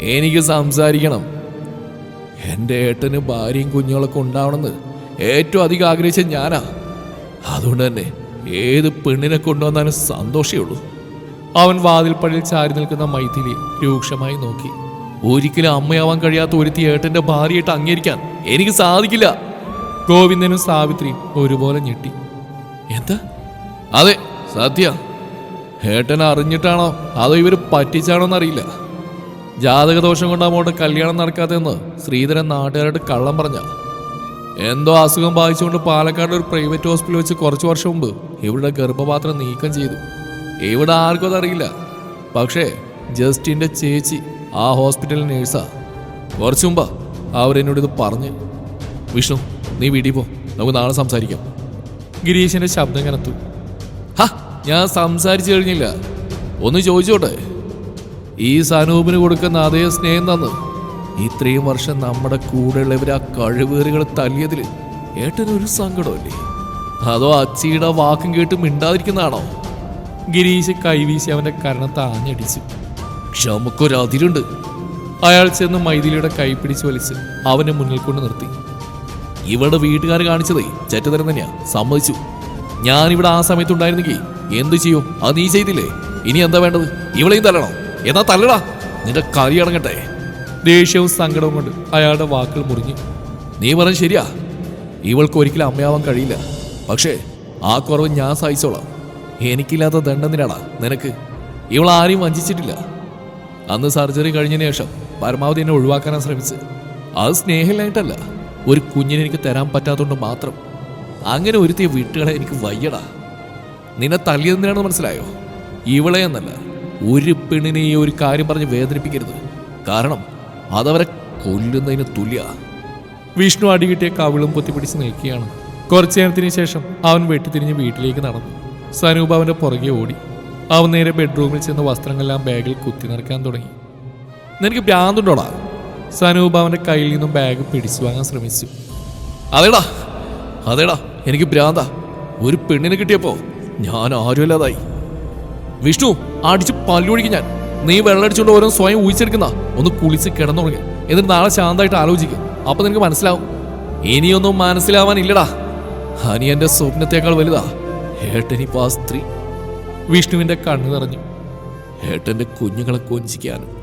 എനിക്ക് സംസാരിക്കണം. എന്റെ ഏട്ടന് ഭാര്യയും കുഞ്ഞുങ്ങളൊക്കെ ഉണ്ടാവണമെന്ന് ഏറ്റവും അധികം ആഗ്രഹിച്ച ഞാനാ. അതുകൊണ്ട് തന്നെ ഏത് പെണ്ണിനെ കൊണ്ടുവന്നാലും സന്തോഷമുള്ളൂ അവൻ വാതിൽപ്പടിയിൽ ചാരി നിൽക്കുന്ന മൈഥിലി രൂക്ഷമായി നോക്കി. ഒരിക്കലും അമ്മയാവാൻ കഴിയാത്ത ഒരുത്തി ഏട്ടന്റെ ഭാര്യയായിട്ട് അംഗീകരിക്കാൻ എനിക്ക് സാധിക്കില്ല. ഗോവിന്ദനും സാവിത്രിയും ഒരുപോലെ ഞെട്ടി. എന്താ? അതെ സത്യ. ഏട്ടൻ അറിഞ്ഞിട്ടാണോ അതോ ഇവർ പറ്റിച്ചാണോ എന്നറിയില്ല. ജാതകദോഷം കൊണ്ട് അങ്ങോട്ട് കല്യാണം നടക്കാത്തെന്ന് ശ്രീധരൻ നാട്ടുകാരോട് കള്ളം പറഞ്ഞ. എന്തോ അസുഖം ബാധിച്ചുകൊണ്ട് പാലക്കാട് ഒരു പ്രൈവറ്റ് ഹോസ്പിറ്റലിൽ വെച്ച് കുറച്ച് വർഷം മുമ്പ് ഇവിടെ ഗർഭപാത്രം നീക്കം ചെയ്തു. ഇവിടെ ആർക്കും അതറിയില്ല. പക്ഷേ ജസ്റ്റിന്റെ ചേച്ചി ആ ഹോസ്പിറ്റൽ നേഴ്സാ. കുറച്ചു മുമ്പാ അവരെന്നോട് ഇത് പറഞ്ഞ്. വിഷ്ണു നീ വീട്ടിൽ പോ. നമുക്ക് നാളെ സംസാരിക്കാം. ഗിരീഷിന്റെ ശബ്ദം കനത്തു. ഹ ഞാൻ സംസാരിച്ചു കഴിഞ്ഞില്ല. ഒന്ന് ചോദിച്ചോട്ടെ? ഈ സനൂപിന് കൊടുക്കുന്ന അതേ സ്നേഹം തന്നു. ഇത്രയും വർഷം നമ്മുടെ കൂടെയുള്ളവർ ആ കഴിവേറുകൾ തല്ലിയതിൽ ഏട്ടനൊരു സങ്കടമല്ലേ അതോ അച്ചിയുടെ വാക്കും കേട്ട് മിണ്ടാതിരിക്കുന്നതാണോ? ഗിരീശ് കൈവീശി അവന്റെ കരണത്ത് ആഞ്ഞടിച്ചു ക്ഷമക്കൊരതിരുണ്ട് അയാൾ ചെന്ന് മൈഥിലിയുടെ കൈ പിടിച്ച് വലിച്ച് അവനെ മുന്നിൽ കൊണ്ട് നിർത്തി. ഇവിടെ വീട്ടുകാർ കാണിച്ചതേ ചെറ്റതരം തന്നെയാ. സമ്മതിച്ചു. ഞാനിവിടെ ആ സമയത്തുണ്ടായിരുന്നെങ്കിൽ എന്തു ചെയ്യും? അത് നീ ചെയ്തില്ലേ? ഇനി എന്താ വേണ്ടത്? ഇവളെയും തല്ലണോ? എന്നാ തല്ലടാ. നിന്റെ കറി അടങ്ങട്ടെ. ദേഷ്യവും സങ്കടവും കൊണ്ട് അയാളുടെ വാക്കുകൾ മുറിഞ്ഞു നീ പറഞ്ഞ ശരിയാ. ഇവൾക്ക് ഒരിക്കലും അമ്മയാവാൻ കഴിയില്ല. പക്ഷേ ആ കുറവ് ഞാൻ സഹിച്ചോളാം. എനിക്കില്ലാത്ത ദണ്ഡത്തിനാടാ നിനക്ക്. ഇവൾ ആരെയും വഞ്ചിച്ചിട്ടില്ല. അന്ന് സർജറി കഴിഞ്ഞതിന് ശേഷം പരമാവധി എന്നെ ഒഴിവാക്കാനാണ് ശ്രമിച്ചത്. അത് സ്നേഹമില്ലായിട്ടല്ല. ഒരു കുഞ്ഞിനെ എനിക്ക് തരാൻ പറ്റാത്തതുകൊണ്ട് മാത്രം. അങ്ങനെ ഒരുത്തിയ വീട്ടുകളെ എനിക്ക് വയ്യടാ. നിന്നെ തല്ലിയതെന്തിനാണെന്ന് മനസ്സിലായോ? ഇവളെ എന്നല്ല. ഒരു പെണ്ണിനെ ഒരു കാര്യം പറഞ്ഞ് വേദനിപ്പിക്കരുത്. കാരണം അതവരെ കൊല്ലുന്നതിന് തുല്യ. വിഷ്ണു അടികിട്ടിയ കവിളും പൊത്തിപ്പിടിച്ച് നിൽക്കുകയാണ്. കുറച്ചു നേരത്തിന് ശേഷം അവൻ വെട്ടിത്തിരിഞ്ഞ് വീട്ടിലേക്ക് നടന്നു. സനൂപ് അവന്റെ പുറകെ ഓടി. അവൻ നേരെ ബെഡ്റൂമിൽ ചെന്ന് വസ്ത്രങ്ങളെല്ലാം ബാഗിൽ കുത്തി നിറക്കാൻ തുടങ്ങി. നിനക്ക് ഭ്രാന്തുണ്ടോടാ? സനൂപ് അവന്റെ കയ്യിൽ നിന്നും ബാഗ് പിടിച്ചു വാങ്ങാൻ ശ്രമിച്ചു. അതേടാ അതേടാ എനിക്ക് ഭ്രാന്താ. ഒരു പെണ്ണിനെ കിട്ടിയപ്പോ ഞാൻ ആരുമല്ലാതായി. വിഷ്ണു അടിച്ച് പല്ലൊഴിക്കും ഞാൻ. നീ വെള്ളടിച്ചുകൊണ്ട് ഓരോ സ്വയം ഊഹിച്ചെടുക്കുന്ന ഒന്ന് കുളിച്ച് കിടന്നുറങ്ങി. എന്നിട്ട് നാളെ ശാന്തമായിട്ട് ആലോചിക്കും. അപ്പൊ നിനക്ക് മനസ്സിലാവും. ഇനിയൊന്നും മനസ്സിലാവാൻ ഇല്ലടാ. മനസ്സിലാവാനില്ലടാ എന്റെ സ്വപ്നത്തേക്കാൾ വലുതാ. ഏട്ടനിപ്പോ ആ സ്ത്രീ. വിഷ്ണുവിന്റെ കണ്ണു നിറഞ്ഞു. ഹേട്ടന്റെ കുഞ്ഞുങ്ങളെ കൊഞ്ചിക്കാനും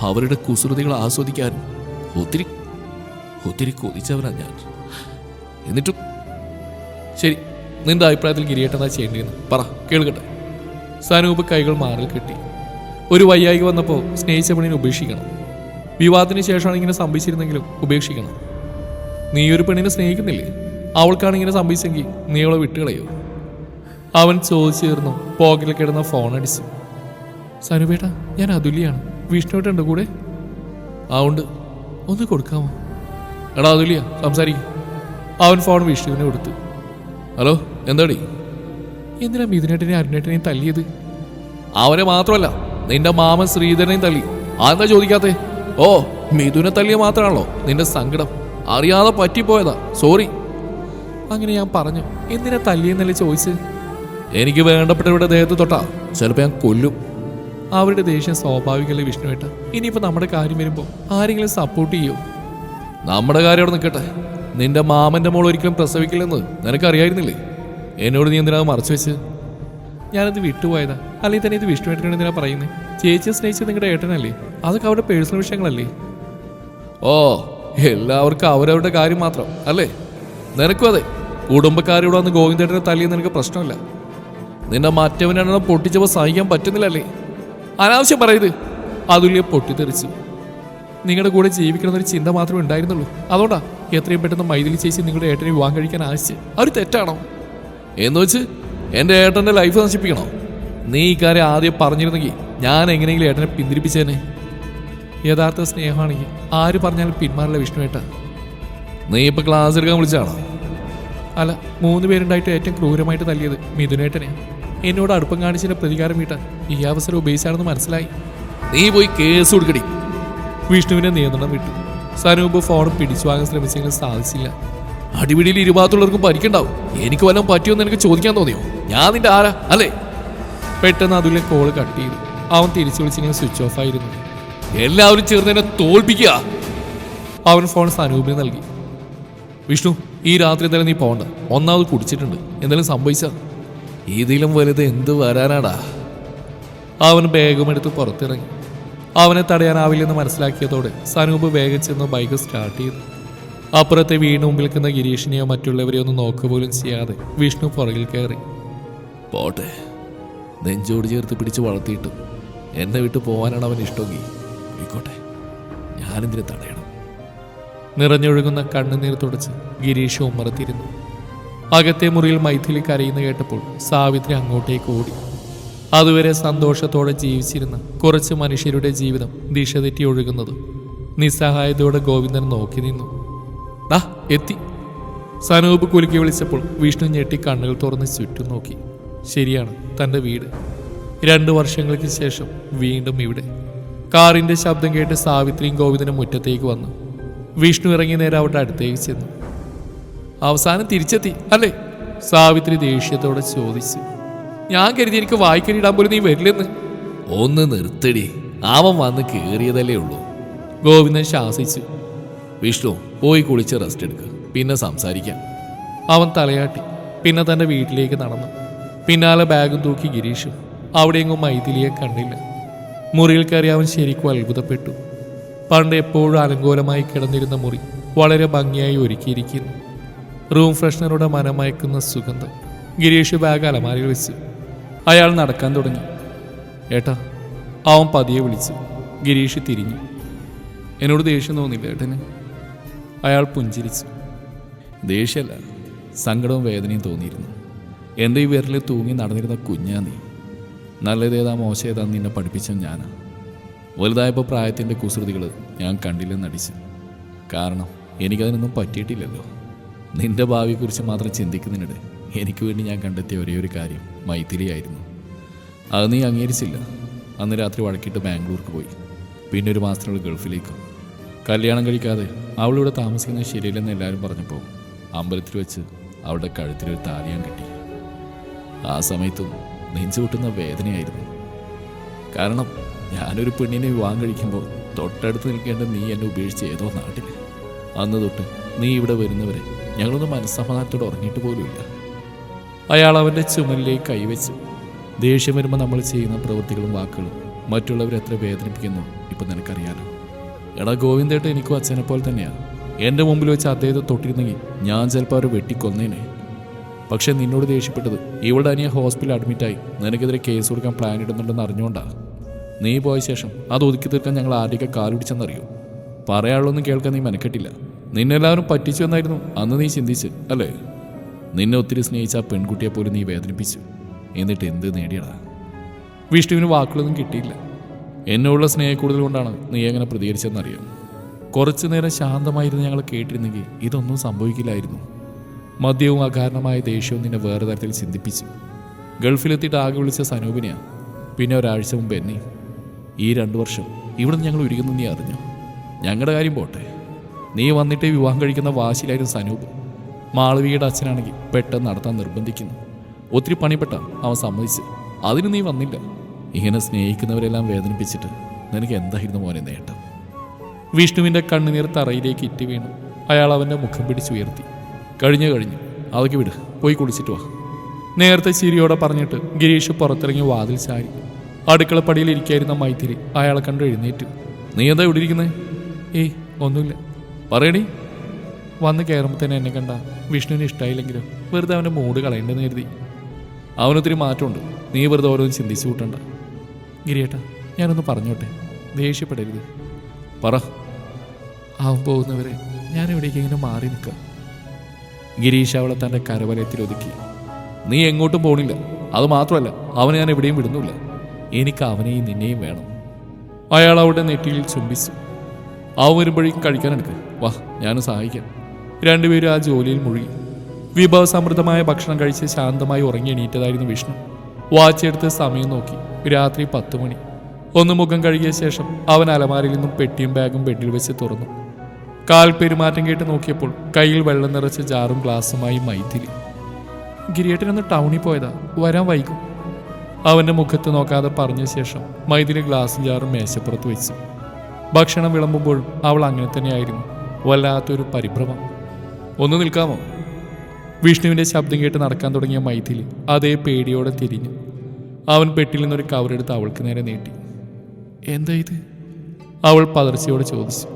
അവരുടെ കുസൃതികൾ ആസ്വദിക്കാനും ഒത്തിരി ഒത്തിരി കൊതിച്ചവനാ ഞാൻ. എന്നിട്ടും ശരി നിന്റെ അഭിപ്രായത്തിൽ ഗിരിയേട്ടനാ ചെയ്യേണ്ടിയെന്ന് പറ കേൾക്കട്ടെ. സനൂപ് കൈകൾ മാറിൽ കെട്ടി. ഒരു വയ്യായിക വന്നപ്പോൾ സ്നേഹിച്ച പെണ്ണിനെ ഉപേക്ഷിക്കണം. വിവാഹത്തിന് ശേഷമാണ് ഇങ്ങനെ സംഭവിച്ചിരുന്നെങ്കിലും ഉപേക്ഷിക്കണം. നീ ഒരു പെണ്ണിനെ സ്നേഹിക്കുന്നില്ലേ? അവൾക്കാണ് ഇങ്ങനെ സംഭവിച്ചെങ്കിൽ നീ അവളെ വിട്ടുകളയോ? അവൻ ചോദിച്ചു തീർന്നു പോക്കറ്റിൽ കിടന്ന ഫോൺ അടിച്ചു. സനുപേട്ട ഞാൻ അതുല്യാണ്. വിഷ്ണുവേട്ടുണ്ട് കൂടെ? ആ ഉണ്ട്. ഒന്ന് കൊടുക്കാമോ? എടാ അതുല്യ സംസാരിക്കും. അവൻ ഫോൺ വിഷ്ണുവിനെ കൊടുത്തു. ഹലോ എന്താടി? എന്തിനാ മിഥുനേട്ടനെയും അരുണേട്ടനെയും തല്ലിയത്? അവനെ മാത്രമല്ല നിന്റെ മാമൻ ശ്രീധരനെയും തല്ലി. അതെന്താ ചോദിക്കാത്തെ? ഓ മിഥുനെ തല്ലിയ മാത്രമാണല്ലോ നിന്റെ സങ്കടം. അറിയാതെ പറ്റിപ്പോയതാ. സോറി. അങ്ങനെ ഞാൻ പറഞ്ഞു. എന്തിനാ തല്ലിയെന്നല്ലേ ചോദിച്ചത് എനിക്ക് വേണ്ടപ്പെട്ടവരുടെ ദേഹത്ത് തൊട്ടാ. ചിലപ്പോൾ ഞാൻ കൊല്ലും. അവരുടെ ദേഷ്യം സ്വാഭാവികമല്ലേ വിഷ്ണുവേട്ട? ഇനിയിപ്പോ നമ്മുടെ കാര്യം വരുമ്പോൾ ആരെങ്കിലും സപ്പോർട്ട് ചെയ്യോ? നമ്മുടെ കാര്യം അവിടെ നിൽക്കട്ടെ. നിന്റെ മാമന്റെ മോൾ ഒരിക്കലും പ്രസവിക്കില്ലെന്ന് നിനക്കറിയായിരുന്നില്ലേ? എന്നോട് നീ എന്തിനാ മറച്ചു വെച്ച്? ഞാനത് വിട്ടുപോയതാ. അല്ലെങ്കിൽ തന്നെ ഇത് വിഷ്ണുവേട്ടനോട് എന്തിനാ പറയുന്നത് ചേച്ചിയെ സ്നേഹിച്ചത് നിങ്ങളുടെ ഏട്ടനല്ലേ? അതൊക്കെ അവരുടെ പേഴ്സണൽ വിഷയങ്ങളല്ലേ? ഓ എല്ലാവർക്കും അവരവരുടെ കാര്യം മാത്രം അല്ലേ? നിനക്കും അതെ. കുടുംബക്കാരോട് വന്ന് ഗോവിന്ദേട്ടനെ തല്ലിയെന്ന് നിനക്ക് പ്രശ്നമില്ല. നിന്നെ മറ്റവനാണ് പൊട്ടിച്ചപ്പോൾ സഹിക്കാൻ പറ്റുന്നില്ലല്ലേ? അനാവശ്യം പറയത് അതുല്യ പൊട്ടിത്തെറിച്ചു. നിങ്ങളുടെ കൂടെ ജീവിക്കണമെന്നൊരു ചിന്ത മാത്രമേ ഉണ്ടായിരുന്നുള്ളൂ. അതുകൊണ്ടാ എത്രയും പെട്ടെന്ന് മൈഥിലി ചേച്ചി നിങ്ങളുടെ ഏട്ടനെ വിവാഹം കഴിക്കാൻ ആശിച്ച് അവർ തെറ്റാണോ? എന്ന് വെച്ച് എന്റെ ഏട്ടന്റെ ലൈഫ് നശിപ്പിക്കണോ. നീ ഈ കാര്യം ആദ്യം പറഞ്ഞിരുന്നെങ്കിൽ ഞാൻ എങ്ങനെയെങ്കിലും ഏട്ടനെ പിന്തിരിപ്പിച്ചേനെ. യഥാർത്ഥ സ്നേഹമാണെങ്കിൽ ആര് പറഞ്ഞാലും പിന്മാറില്ല വിഷ്ണു വിഷ്ണുവേട്ട. നീ ഇപ്പം ക്ലാസ് എടുക്കാൻ വിളിച്ചാണോ അല്ല മൂന്ന് പേരുണ്ടായിട്ട് ഏറ്റവും ക്രൂരമായിട്ട് തല്ലിയത് മിഥുനേട്ടനെ എന്നോട് അടുപ്പം കാണിച്ചതിന്റെ പ്രതികാരം വീട്ടാൻ ഈ അവസരം ഉപയോഗിച്ചാണെന്ന് മനസ്സിലായി. നീ പോയി കേസ് കൊടുക്കടി. വിഷ്ണുവിനെ നിയന്ത്രണം വിട്ടു. സനൂപ് ഫോൺ പിടിച്ചു വാങ്ങാൻ ശ്രമിച്ചെങ്കിലും സാധിച്ചില്ല. അടിപിടിയിൽ ഇരുഭാഗത്തുള്ളവർക്കും പരിക്കുണ്ടാവും. എനിക്ക് വല്ലതും പറ്റിയോന്ന് എനിക്ക് ചോദിക്കാൻ തോന്നിയോ? ഞാൻ നിന്റെ ആരാ? അല്ലേ? പെട്ടെന്ന് അതുല്യ കോൾ കട്ട് ചെയ്തു. അവൻ തിരിച്ചു വിളിച്ചിങ്ങനെ സ്വിച്ച് ഓഫ് ആയിരുന്നു. എല്ലാവരും ചേർന്ന് എന്നെ തോൽപ്പിക്കുക. അവൻ ഫോൺ സനൂപിന് നൽകി. വിഷ്ണു ഈ രാത്രി എന്തായാലും നീ പോകണ്ട ഒന്നാമത് കുടിച്ചിട്ടുണ്ട്. എന്തെങ്കിലും സംഭവിച്ചാ. ഇതിലും വലുത് എന്ത് വരാനാടാ? അവൻ ബാഗുമെടുത്ത് പുറത്തിറങ്ങി. അവനെ തടയാനാവില്ലെന്ന് മനസ്സിലാക്കിയതോടെ സനൂപ് വേഗം ചെന്ന് ബൈക്ക് സ്റ്റാർട്ട് ചെയ്തു. അപ്പുറത്തെ വീണ് മുമ്പിൽ നിൽക്കുന്ന ഗിരീഷിനെയോ മറ്റുള്ളവരെയോ ഒന്നും നോക്കുക പോലും ചെയ്യാതെ വിഷ്ണു പുറകിൽ കയറി. പോട്ടെ. നെഞ്ചോട് ചേർത്ത് പിടിച്ച് വളർത്തിയിട്ടും എന്നെ വിട്ട് പോകാനാണ് അവൻ ഇഷ്ടമെങ്കിൽ പോയിക്കോട്ടെ ഞാനെന്തിനു തടയണം? നിറഞ്ഞൊഴുകുന്ന കണ്ണുനീർ തുടച്ച് ഗിരീഷ് ഉമ്മറത്തിരുന്നു. അകത്തെ മുറിയിൽ മൈഥിലി കരയുന്ന കേട്ടപ്പോൾ സാവിത്രി അങ്ങോട്ടേക്ക് ഓടി. അതുവരെ സന്തോഷത്തോടെ ജീവിച്ചിരുന്ന കുറച്ച് മനുഷ്യരുടെ ജീവിതം ദിശ തെറ്റി ഒഴുകുന്നത് നിസ്സഹായതയോടെ ഗോവിന്ദൻ നോക്കി നിന്നു. എത്തി. സനൂപ് കുലുക്കി വിളിച്ചപ്പോൾ വിഷ്ണു ഞെട്ടി കണ്ണുകൾ തുറന്ന് ചുറ്റും നോക്കി. ശരിയാണ് തന്റെ വീട്. രണ്ട് വർഷങ്ങൾക്ക് ശേഷം വീണ്ടും ഇവിടെ. കാറിന്റെ ശബ്ദം കേട്ട് സാവിത്രിയും ഗോവിന്ദനും മുറ്റത്തേക്ക് വന്നു. വിഷ്ണു ഇറങ്ങി നേരെ അവിടെ അടുത്തേക്ക് ചെന്നു. അവസാനം തിരിച്ചെത്തി അല്ലേ? സാവിത്രി ദേഷ്യത്തോടെ ചോദിച്ചു. ഞാൻ കരുതി എനിക്ക് വായിക്കരിടാൻ പോലും നീ വരില്ലെന്ന്. ഒന്ന് നിർത്തടി. അവൻ വന്ന് കയറിയതല്ലേ ഉള്ളൂ. ഗോവിന്ദൻ ശാസിച്ചു. വിഷ്ണു പോയി കുളിച്ച് റെസ്റ്റ് എടുക്കുക പിന്നെ സംസാരിക്കാം. അവൻ തലയാട്ടി. പിന്നെ തന്റെ വീട്ടിലേക്ക് നടന്നു. പിന്നാലെ ബാഗും തൂക്കി ഗിരീഷ്. അവിടെയെങ്ങും മൈഥിലിയെ കണ്ടില്ല. മുറിയിൽ കയറി അവൻ ശരിക്കും അത്ഭുതപ്പെട്ടു. പണ്ട് എപ്പോഴും അലങ്കോലമായി കിടന്നിരുന്ന മുറി വളരെ ഭംഗിയായി ഒരുക്കിയിരിക്കുന്നു. റൂം ഫ്രഷ്നറുടെ മനമയക്കുന്ന സുഗന്ധം. ഗിരീഷ് ബാഗ് അലമാരയിൽ വെച്ചു അയാൾ നടക്കാൻ തുടങ്ങി. ഏട്ടാ അവൻ പതിയെ വിളിച്ചു ഗിരീഷ് തിരിഞ്ഞു. എന്നോട് ദേഷ്യം തോന്നില്ല ഏട്ടന്? അയാൾ പുഞ്ചിരിച്ചു. ദേഷ്യമല്ല സങ്കടവും വേദനയും തോന്നിയിരുന്നു. എന്റെ ഈ വിരലിൽ തൂങ്ങി നടന്നിരുന്ന കുഞ്ഞാ നീ. നല്ലതേതാ മോശം നിന്നെ പഠിപ്പിച്ച ഞാനാ. വലുതായപ്പോൾ പ്രായത്തിന്റെ കുസൃതികൾ ഞാൻ കണ്ടില്ലെന്ന് അടിച്ചു കാരണം എനിക്കതിനൊന്നും പറ്റിയിട്ടില്ലല്ലോ. നിന്റെ ഭാവിയെക്കുറിച്ച് മാത്രം ചിന്തിക്കുന്നതിനിടെ എനിക്ക് വേണ്ടി ഞാൻ കണ്ടെത്തിയ ഒരേ ഒരു കാര്യം മൈഥിലിയായിരുന്നു. അത് നീ അംഗീകരിച്ചില്ല. അന്ന് രാത്രി വഴക്കിട്ട് ബാംഗ്ലൂർക്ക് പോയി. പിന്നെ ഒരു മാസത്തിനുള്ളിൽ ഗൾഫിലേക്കും. കല്യാണം കഴിക്കാതെ അവളിവിടെ താമസിക്കുന്നത് ശരിയില്ലെന്ന് എല്ലാവരും പറഞ്ഞപ്പോൾ അമ്പലത്തിൽ വെച്ച് അവളുടെ കഴുത്തിലൊരു താലിയാൻ കിട്ടി. ആ സമയത്തും നെഞ്ചു പൊട്ടുന്ന വേദനയായിരുന്നു. കാരണം ഞാനൊരു പെണ്ണിനെ വിവാഹം കഴിക്കുമ്പോൾ തൊട്ടടുത്ത് നിൽക്കേണ്ട നീ എന്നെ ഉപേക്ഷിച്ച് ഏതോ നാട്ടിൽ അന്ന് തൊട്ട് നീ ഇവിടെ വരുന്നവരെ ഞങ്ങളൊന്നും മനസ്സമാധാനത്തോടെ ഉറങ്ങിയിട്ട് പോലുമില്ല അയാൾ അവന്റെ ചുമലിലേക്ക് കൈവച്ചു ദേഷ്യം വരുമ്പോൾ നമ്മൾ ചെയ്യുന്ന പ്രവൃത്തികളും വാക്കുകളും മറ്റുള്ളവരെ എത്ര വേദനിപ്പിക്കുന്നു ഇപ്പം നിനക്കറിയാലോ. എടാ ഗോവിന്ദേട്ട എനിക്കും അച്ഛനെ പോലെ തന്നെയാണ് എന്റെ മുമ്പിൽ വെച്ച് അദ്ദേഹത്തെ തൊട്ടിരുന്നെങ്കിൽ ഞാൻ ചിലപ്പോൾ അവർ വെട്ടിക്കൊന്നേനെ. പക്ഷെ നിന്നോട് ദേഷ്യപ്പെട്ടത് ഇവളുടെ അനിയ ഹോസ്പിറ്റലിൽ അഡ്മിറ്റായി നിനക്കെതിരെ കേസ് കൊടുക്കാൻ പ്ലാൻ ഇടുന്നുണ്ടെന്ന് അറിഞ്ഞുകൊണ്ടാണ് നീ പോയ ശേഷം അത് ഒതുക്കി തീർക്കാൻ ഞങ്ങൾ ആരുടെയൊക്കെ കാലുപിടിച്ചെന്നറിയോ പറയാനുള്ളൊന്നും കേൾക്കാൻ നീ മെനക്കെട്ടില്ല. നിന്നെല്ലാവരും പറ്റിച്ചു എന്നായിരുന്നു അന്ന് നീ ചിന്തിച്ച് അല്ലേ? നിന്നെ ഒത്തിരി സ്നേഹിച്ച ആ പെൺകുട്ടിയെ പോലും നീ വേദനിപ്പിച്ചു. എന്നിട്ട് എന്ത് നേടിയടാ? വിഷ്ണുവിന് വാക്കുകളൊന്നും കിട്ടിയില്ല. എന്നോടുള്ള സ്നേഹക്കൂടുതൽ കൊണ്ടാണ് നീ എങ്ങനെ പ്രതികരിച്ചെന്നറിയാം കുറച്ചു നേരം ശാന്തമായിരുന്നു ഞങ്ങൾ കേട്ടിരുന്നെങ്കിൽ ഇതൊന്നും സംഭവിക്കില്ലായിരുന്നു. മദ്യവും അകാരണമായ ദേഷ്യവും നിന്നെ വേറെ തരത്തിൽ ചിന്തിപ്പിച്ചു. ഗൾഫിലെത്തിയിട്ട് ആകെ വിളിച്ച സനൂപിനെയാ. പിന്നെ ഒരാഴ്ച മുമ്പ് എന്നെ. ഈ രണ്ടു വർഷം ഇവിടെ ഞങ്ങൾ ഒരുങ്ങുന്നു നീ അറിഞ്ഞു? ഞങ്ങളുടെ കാര്യം പോട്ടെ. നീ വന്നിട്ട് വിവാഹം കഴിക്കുന്ന വാശിയിലായിരുന്നു സനൂപ്. മാളവികയുടെ അച്ഛനാണെങ്കിൽ പെട്ടെന്ന് നടത്താൻ നിർബന്ധിക്കുന്നു. ഒത്തിരി പണിപ്പെട്ട അവൻ സമ്മതിച്ച്. അതിന് നീ വന്നില്ല. ഇങ്ങനെ സ്നേഹിക്കുന്നവരെല്ലാം വേദനിപ്പിച്ചിട്ട് നിനക്ക് എന്തായിരുന്നു മോനെ നേട്ടം? വിഷ്ണുവിന്റെ കണ്ണുനീർ തറയിലേക്ക് ഇറ്റി വീണു. അയാൾ അവന്റെ മുഖം പിടിച്ചുയർത്തി കഴിഞ്ഞു കഴിഞ്ഞു. അതൊക്കെ വിട്. പോയി കുളിച്ചിട്ട് വാ. നേരത്തെ ചിരിയോടെ പറഞ്ഞിട്ട് ഗിരീഷ് പുറത്തിറങ്ങി വാതിൽ ചാരി. അടുക്കളപ്പടിയിൽ ഇരിക്കായിരുന്ന മൈത്തിരി അയാളെ കണ്ട് എഴുന്നേറ്റു. നീ എന്താ ഇവിടെ ഇരിക്കുന്നത് ഏയ് ഒന്നുമില്ല. പറയടി. വന്ന് കയറുമ്പോൾ തന്നെ എന്നെ കണ്ട. വിഷ്ണുവിന് ഇഷ്ടമായില്ലെങ്കിലും വെറുതെ അവന്റെ മൂഡ് കളയേണ്ടെന്ന് കരുതി. അവനൊത്തിരി മാറ്റമുണ്ട്. നീ വെറുതെ ഓരോന്ന് ചിന്തിച്ചു കൂട്ടണ്ട. ഗിരിയേട്ടാ ഞാനൊന്ന് പറഞ്ഞോട്ടെ. ദേഷ്യപ്പെടരുത്. പറ. ആവും പോകുന്നവരെ ഞാൻ എവിടേക്ക് ഇങ്ങനെ മാറി നിൽക്കാം. ഗിരീഷ് അവളെ തന്റെ കരവലയത്തിൽ ഒതുക്കി. നീ എങ്ങോട്ടും പോണില്ല. അത് മാത്രമല്ല അവനെ ഞാൻ എവിടെയും വിടുന്നില്ല. എനിക്ക് അവനെയും നിന്നെയും വേണം. അയാൾ അവളുടെ നെറ്റിയിൽ ചുംബിച്ചു. അവൻ വരുമ്പോഴേക്കും കഴിക്കാനെടുക്ക് വാ ഞാനും സഹായിക്കാം. രണ്ടുപേരും ആ ജോലിയിൽ മുഴുകി. വിഭവസമൃദ്ധമായ ഭക്ഷണം കഴിച്ച് ശാന്തമായി ഉറങ്ങി എണീറ്റതായിരുന്നു വിഷ്ണു. വാച്ചെടുത്ത് സമയം നോക്കി. രാത്രി പത്ത് മണി. ഒന്ന് മുഖം കഴുകിയ ശേഷം അവൻ അലമാരിൽ നിന്നും പെട്ടിയും ബാഗും ബെഡിൽ വെച്ച് തുറന്നു. കാൽ പെരുമാറ്റം കേട്ട് നോക്കിയപ്പോൾ കയ്യിൽ വെള്ളം നിറച്ച ജാറും ഗ്ലാസുമായി മൈഥിലി. ഗിരിയേട്ടനൊന്ന് ടൗണിൽ പോയതാ വരാൻ വൈകും. അവന്റെ മുഖത്ത് നോക്കാതെ പറഞ്ഞ ശേഷം മൈഥിലി ഗ്ലാസും ജാറും മേശപ്പുറത്ത് വെച്ചു. ഭക്ഷണം വിളമ്പുമ്പോഴും അവൾ അങ്ങനെ തന്നെയായിരുന്നു വല്ലാത്തൊരു പരിഭ്രമം. ഒന്ന് നിൽക്കാമോ? വിഷ്ണുവിന്റെ ശബ്ദം കേട്ട് നടക്കാൻ തുടങ്ങിയ മൈഥിലി അതേ പേടിയോടെ തിരിഞ്ഞു. അവൻ പെട്ടിൽ നിന്നൊരു കവറെടുത്ത് അവൾക്ക് നേരെ നീട്ടി. എന്താ ഇത്? അവൾ പതർച്ചയോടെ ചോദിച്ചു.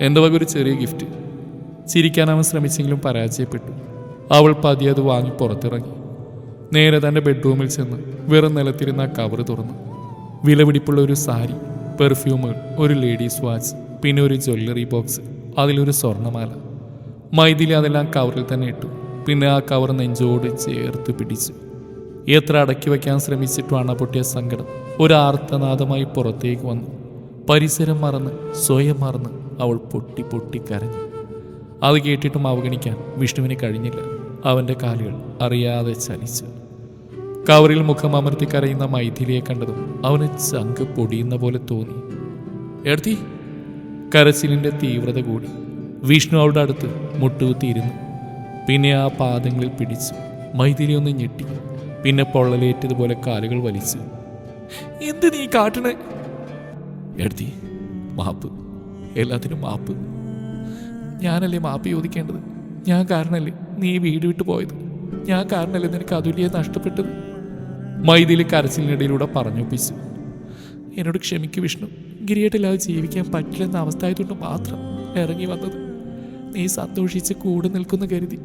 എന്റെ വക ഒരു ചെറിയ ഗിഫ്റ്റ്? ചിരിക്കാൻ അവൻ ശ്രമിച്ചെങ്കിലും പരാജയപ്പെട്ടു. അവൾ പതിയെ അത് വാങ്ങി പുറത്തിറങ്ങി. നേരെ തന്റെ ബെഡ്റൂമിൽ ചെന്ന് വെറും നിലത്തിരുന്ന ആ കവർ തുറന്നു. വിലപിടിപ്പുള്ള ഒരു സാരി പെർഫ്യൂമുകൾ ഒരു ലേഡീസ് വാച്ച് പിന്നെ ഒരു ജ്വല്ലറി ബോക്സ് അതിലൊരു സ്വർണമാല മൈഥിലി അതെല്ലാം കവറിൽ തന്നെ ഇട്ടു. പിന്നെ ആ കവർ നെഞ്ചോട് ചേർത്ത് പിടിച്ചു. എത്ര അടക്കി വയ്ക്കാൻ ശ്രമിച്ചിട്ടുമാണ് പൊട്ടിയ സങ്കടം? ഒരു ആർത്തനാദമായി പുറത്തേക്ക് വന്നു. പരിസരം മറന്ന് സ്വയം മറന്ന് അവൾ പൊട്ടി പൊട്ടി കരഞ്ഞു. അത് കേട്ടിട്ടും അവഗണിക്കാൻ വിഷ്ണുവിന് കഴിഞ്ഞില്ല. അവന്റെ കാലുകൾ അറിയാതെ ചലിച്ചു. കവറിൽ മുഖം അമർത്തി കരയുന്ന മൈഥിലിയെ കണ്ടതും അവന് ചങ്ക് പൊടിയുന്ന പോലെ തോന്നി. എടുത്തി. കരച്ചിലിന്റെ തീവ്രത കൂടി. വിഷ്ണു അവളുടെ അടുത്ത് മുട്ടുകുത്തിയിരുന്നു പിന്നെ ആ പാദങ്ങളിൽ പിടിച്ചു മൈഥിലി ഒന്ന് ഞെട്ടി. പിന്നെ പൊള്ളലേറ്റതുപോലെ കാലുകൾ വലിച്ചു. എന്ത് നീ കാട്ടണേ? എടുത്തി മാപ്പ്. എല്ലാത്തിനും മാപ്പ്. ഞാനല്ലേ മാപ്പ് ചോദിക്കേണ്ടത്? ഞാൻ കാരണല്ലേ നീ വീട് വിട്ട് പോയത്? ഞാൻ കാരണല്ലേ നിനക്ക് അതുല്യെ നഷ്ടപ്പെട്ടത്? മൈഥിലി കരച്ചിലിനിടയിലൂടെ പറഞ്ഞൊപ്പിച്ചു എന്നോട് ക്ഷമിക്കു വിഷ്ണു. ഗിരിയായിട്ടില്ലാതെ ജീവിക്കാൻ പറ്റില്ലെന്ന അവസ്ഥ ആയതുകൊണ്ട് മാത്രം ഇറങ്ങി വന്നത്. നീ സന്തോഷിച്ച് കൂടെ നിൽക്കുന്ന കരുതി.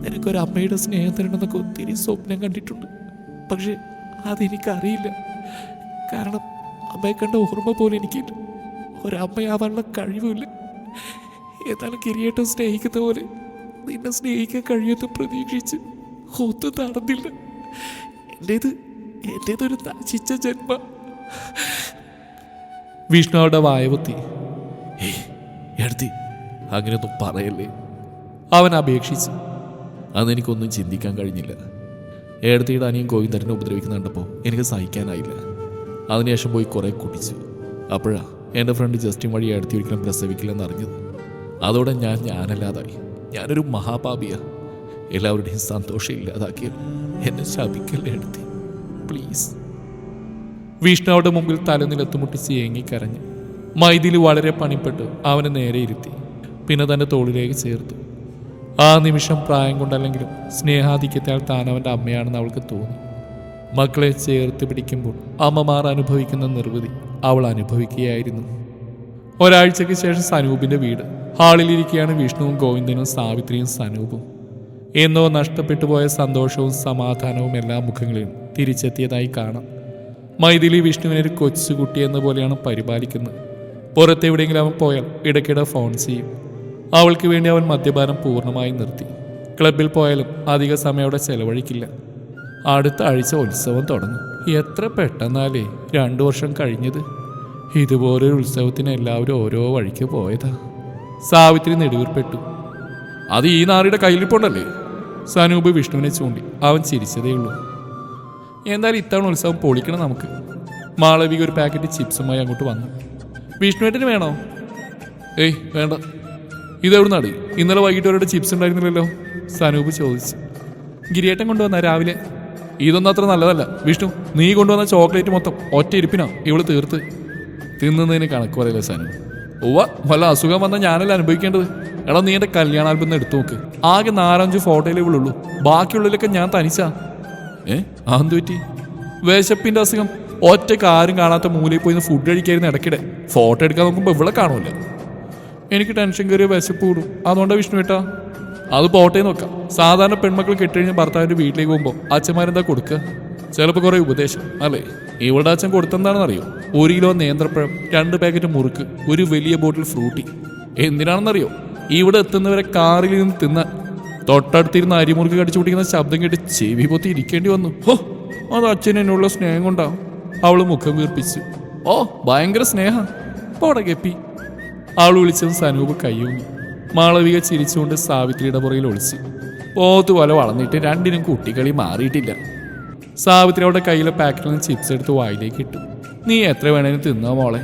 നിനക്കൊരു അമ്മയുടെ സ്നേഹം തരണമെന്നൊക്കെ ഒത്തിരി സ്വപ്നം കണ്ടിട്ടുണ്ട്. പക്ഷെ അതെനിക്കറിയില്ല. കാരണം അമ്മയെ കണ്ട ഓർമ്മ പോലും എനിക്കില്ല. ഒരമ്മയാവാനുള്ള കഴിവുമില്ല. ഏതാണ് കിരിയേട്ടം സ്നേഹിക്കുന്ന പോലെ നിന്നെ സ്നേഹിക്കാൻ കഴിയുമെന്ന് പ്രതീക്ഷിച്ച് ഒന്നും നടന്നില്ല. എന്റേത് എന്റേതൊരു നശിച്ച ജന്മ. വിഷ്ണു അവളുടെ വായവത്തി ഏയ് എടുത്തി അങ്ങനെയൊന്നും പറയല്ലേ. അവൻ അപേക്ഷിച്ചു. അതെനിക്കൊന്നും ചിന്തിക്കാൻ കഴിഞ്ഞില്ല. ഏടത്തിയുടെ അനിയും ഗോവിന്ദരനെ ഉപദ്രവിക്കുന്ന കണ്ടപ്പോൾ എനിക്ക് സഹിക്കാനായില്ല. അതിനുശേഷം പോയി കുറേ കുടിച്ചു. അപ്പോഴാ എന്റെ ഫ്രണ്ട് ജസ്റ്റിൻ വഴി ഏടത്തി ഒരിക്കലും പ്രസവിക്കില്ലെന്ന് അറിഞ്ഞത്. അതോടെ ഞാൻ ഞാനല്ലാതായി. ഞാനൊരു മഹാപാപിയാ. എല്ലാവരുടെയും സന്തോഷം ഇല്ലാതാക്കിയത് എന്നെ ശപിക്കല്ലേ എടുത്തി പ്ലീസ് വിഷ്ണു മുമ്പിൽ മുമ്പിൽ തലനിലത്തുമുട്ടിച്ച് കരഞ്ഞു മൈതിൽ വളരെ പണിപ്പെട്ട് അവനെ നേരെ ഇരുത്തി. പിന്നെ തന്റെ തോളിലേക്ക് ചേർത്തു. ആ നിമിഷം പ്രായം കൊണ്ടല്ലെങ്കിലും സ്നേഹാധിക്യത്താൽ താൻ അവന്റെ അമ്മയാണെന്ന് അവൾക്ക് തോന്നി. മക്കളെ ചേർത്ത് പിടിക്കുമ്പോൾ അമ്മമാർ അനുഭവിക്കുന്ന നിർവൃതി അവൾ അനുഭവിക്കുകയായിരുന്നു. ഒരാഴ്ചയ്ക്ക് ശേഷം സനൂപിന്റെ വീട്. ഹാളിലിരിക്കുകയാണ് വിഷ്ണുവും ഗോവിന്ദനും സാവിത്രിയും സനൂപും. എന്നോ നഷ്ടപ്പെട്ടു പോയ സന്തോഷവും സമാധാനവും എല്ലാ മുഖങ്ങളിലും തിരിച്ചെത്തിയതായി കാണാം. മൈഥിലി വിഷ്ണുവിനെ ഒരു കൊച്ചുകുട്ടി എന്ന പോലെയാണ് പരിപാലിക്കുന്നത്. പുറത്തെവിടെയെങ്കിലും അവൻ പോയാൽ ഇടയ്ക്കിടെ ഫോൺ ചെയ്യും. അവൾക്ക് വേണ്ടി അവൻ മദ്യപാനം പൂർണമായും നിർത്തി. ക്ലബിൽ പോയാലും അധിക സമയം അവിടെ ചെലവഴിക്കില്ല. അടുത്ത ആഴ്ച ഉത്സവം തുടങ്ങും. എത്ര പെട്ടെന്നാലേ രണ്ടു വർഷം കഴിഞ്ഞത്. ഇതുപോലൊരു ഉത്സവത്തിന് എല്ലാവരും ഓരോ വഴിക്ക് പോയതാ. സാവിത്രി നെടുവീർപ്പെട്ടു. അത് ഈ നാറിയുടെ കയ്യിലിപ്പോണ്ടല്ലേ സനൂപ് വിഷ്ണുവിനെ ചൂണ്ടി. അവൻ ചിരിച്ചതേയുള്ളൂ എന്തായാലും ഇത്തവണ ഉത്സവം പൊളിക്കണം നമുക്ക്. മാളവിക ഒരു പാക്കറ്റ് ചിപ്സുമായി അങ്ങോട്ട് വന്നു. വിഷ്ണുവേട്ടന് വേണോ? ഏയ് വേണ്ട. ഇതെവിടെ നടി ഇന്നലെ വൈകിട്ട് അവരുടെ ചിപ്സ് ഉണ്ടായിരുന്നില്ലല്ലോ. സനൂപ് ചോദിച്ചു. ഗിരിയേട്ടൻ കൊണ്ടുവന്ന രാവിലെ? ഇതൊന്നും അത്ര നല്ലതല്ല. വിഷ്ണു നീ കൊണ്ടുവന്ന ചോക്ലേറ്റ് മൊത്തം ഒറ്റ ഇരിപ്പിനാ ഇവൾ തീർത്ത്. തിന്നുന്നതിന് കണക്ക് പറയില്ല സനു? ഉവ്വ വല്ല അസുഖം വന്നാൽ ഞാനല്ല അനുഭവിക്കേണ്ടത്? എടാ നീ എന്റെ കല്യാണ ആൽബം എടുത്തു നോക്ക്. ആകെ നാലഞ്ച് ഫോട്ടോയിലേ ഇവളുള്ളൂ. ബാക്കിയുള്ളതിലൊക്കെ ഞാൻ തനിച്ചാ. ഏ ആന്തു പറ്റി? വേശപ്പിന്റെ അസുഖം. ആരും കാണാത്ത മൂലയിൽ പോയി ഫുഡ് കഴിക്കായിരുന്നു ഇടയ്ക്കിടെ. ഫോട്ടോ എടുക്കാൻ നോക്കുമ്പോൾ ഇവിടെ കാണൂല. എനിക്ക് ടെൻഷൻ കയറിയ വിശപ്പ് കൂടും. അതുകൊണ്ടാണ് വിഷ്ണു ഏട്ടാ. അത് പോട്ടേ നോക്കാം സാധാരണ പെൺമക്കൾ കെട്ടിഴിഞ്ഞ ഭർത്താവിന്റെ വീട്ടിലേക്ക് പോകുമ്പോൾ അച്ഛന്മാരെന്താ കൊടുക്കുക ചിലപ്പോൾ കുറേ ഉപദേശം അല്ലേ? ഇവിടെ അച്ഛൻ കൊടുത്തെന്താണെന്നറിയോ? ഒരു കിലോ നേന്ത്രപ്പഴം രണ്ട് പാക്കറ്റ് മുറുക്ക് ഒരു വലിയ ബോട്ടിൽ ഫ്രൂട്ടി എന്തിനാണെന്നറിയോ? ഇവിടെ എത്തുന്നവരെ കാറിൽ നിന്ന് തിന്ന തൊട്ടടുത്തിരുന്ന് അരിമുറുക്ക് കടിച്ചു കുടിക്കുന്ന ശബ്ദം കേട്ട് ചെവി പൊത്തി ഇരിക്കേണ്ടി വന്നു. ഓ അത് അച്ഛൻ എന്നുള്ള സ്നേഹം കൊണ്ടാ. അവൾ മുഖം വീർപ്പിച്ചു ഓ ഭയങ്കര സ്നേഹ. പോടെ കെപ്പി അവൾ വിളിച്ചതും സനൂപ് കയ്യൂങ്ങി. മാളവിക ചിരിച്ചുകൊണ്ട് സാവിത്രിയുടെ പുറകിൽ ഒളിച്ചു. പോത്ത് പോലെ വളർന്നിട്ട് രണ്ടിനും കുട്ടികളി മാറിയിട്ടില്ല. സാവിത്രി അവളുടെ കയ്യിലെ പാക്കറ്റിൽ നിന്ന് ചിപ്സ് എടുത്ത് വായിലേക്ക് ഇട്ടു. നീ എത്ര വേണേലും തിന്നോ മോളെ?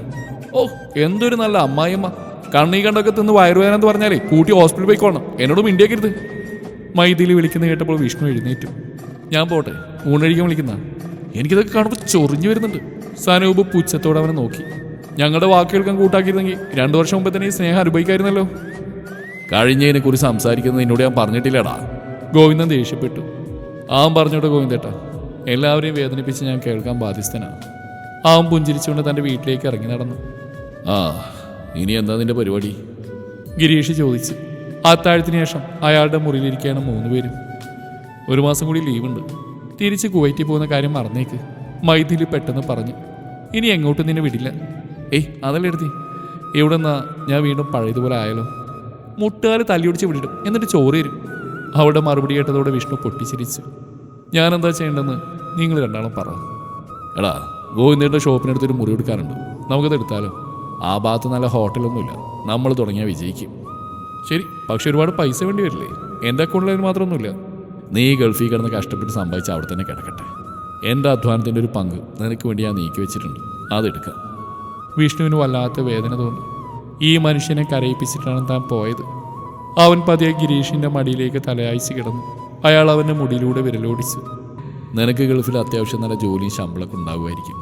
ഓ എന്തൊരു നല്ല അമ്മായിയമ്മ. കണ്ണീ കണ്ടൊക്കെ തിന്ന് വയറുവേദന എന്ന് പറഞ്ഞാലേ കൂട്ടി ഹോസ്പിറ്റലിൽ പോയിക്കോണം എന്നോടും ഇന്ത്യക്കരുത് മൈതിയിൽ വിളിക്കുന്ന കേട്ടപ്പോൾ വിഷ്ണു എഴുന്നേറ്റു. ഞാൻ പോട്ടെ ഊണഴിക്കാൻ വിളിക്കുന്ന. എനിക്കിതൊക്കെ കാണുമ്പോൾ ചൊറിഞ്ഞു വരുന്നുണ്ട്. സനൂപ് പുച്ഛത്തോടെ അവനെ നോക്കി. ഞങ്ങളുടെ വാക്കുകൾക്കും കൂട്ടാക്കിയിരുന്നെങ്കിൽ രണ്ടു വർഷം മുമ്പ് തന്നെ ഈ സ്നേഹം അനുഭവിക്കായിരുന്നല്ലോ. കഴിഞ്ഞതിനെ കുറിച്ച് സംസാരിക്കുന്നത് എന്നോട് ഞാൻ പറഞ്ഞിട്ടില്ലടാ. ഗോവിന്ദൻ ദേഷ്യപ്പെട്ടു. ആം പറഞ്ഞോട്ടെ ഗോവിന്ദേട്ടാ. എല്ലാവരെയും വേദനിപ്പിച്ച് ഞാൻ കേൾക്കാൻ ബാധ്യസ്ഥനാണ് ആവൻ പുഞ്ചിരിച്ചുകൊണ്ട് തന്റെ വീട്ടിലേക്ക് ഇറങ്ങി നടന്നു. ആ ഇനി എന്താ നിന്റെ പരിപാടി? ഗിരീഷ് ചോദിച്ചു. അത്താഴത്തിന് ശേഷം അയാളുടെ മുറിയിലിരിക്കുകയാണ് മൂന്ന് പേരും. ഒരു മാസം കൂടി ലീവുണ്ട്. തിരിച്ച് കുവൈറ്റിൽ പോകുന്ന കാര്യം മറന്നേക്ക്. മൈഥിലി പെട്ടെന്ന് പറഞ്ഞു. ഇനി എങ്ങോട്ടും നിന്നെ വിടില്ല. ഏയ് അതല്ല എടുത്തി? ഇവിടെ നിന്നാ ഞാൻ വീണ്ടും പഴയതുപോലെ ആയാലോ? മുട്ടുകാൽ തല്ലിയൊടിച്ച് വിടിടും എന്നിട്ട് ചോറ് തരും. അവിടെ മറുപടി കേട്ടതോടെ വിഷ്ണു പൊട്ടിച്ചിരിച്ചു. ഞാനെന്താ എന്താ ചെയ്യേണ്ടെന്ന് നിങ്ങൾ രണ്ടാളും പറ. എടാ ഗോവിന്ദയുടെ ഷോപ്പിനടുത്തൊരു മുറി എടുക്കാറുണ്ട് നമുക്കത് എടുത്താലോ? ആ ഭാഗത്ത് നല്ല ഹോട്ടലൊന്നുമില്ല. നമ്മൾ തുടങ്ങിയാൽ വിജയിക്കും. ശരി പക്ഷെ ഒരുപാട് പൈസ വേണ്ടി വരില്ലേ? എന്റെ അക്കൗണ്ടിൽ അതിന് മാത്രമൊന്നുമില്ല. നീ ഗൾഫിൽ കിടന്ന് കഷ്ടപ്പെട്ട് സമ്പാദിച്ച് അവിടെ തന്നെ കിടക്കട്ടെ. എന്റെ അധ്വാനത്തിന്റെ ഒരു പങ്ക് നിനക്ക് വേണ്ടി ഞാൻ നീക്കി വെച്ചിട്ടുണ്ട് അതെടുക്കാം. വിഷ്ണുവിന് വല്ലാത്ത വേദന തോന്നി. ഈ മനുഷ്യനെ കരയിപ്പിച്ചിട്ടാണ് താൻ പോയത്. അവൻ പതിയെ ഗിരീഷിന്റെ മടിയിലേക്ക് തലയായിച്ച് കിടന്നു. അയാൾ അവന്റെ മുടിയിലൂടെ വിരലോടിച്ചു. നിനക്ക് ഗൾഫിൽ അത്യാവശ്യം നല്ല ജോലിയും ശമ്പളമൊക്കെ ഉണ്ടാകുമായിരിക്കും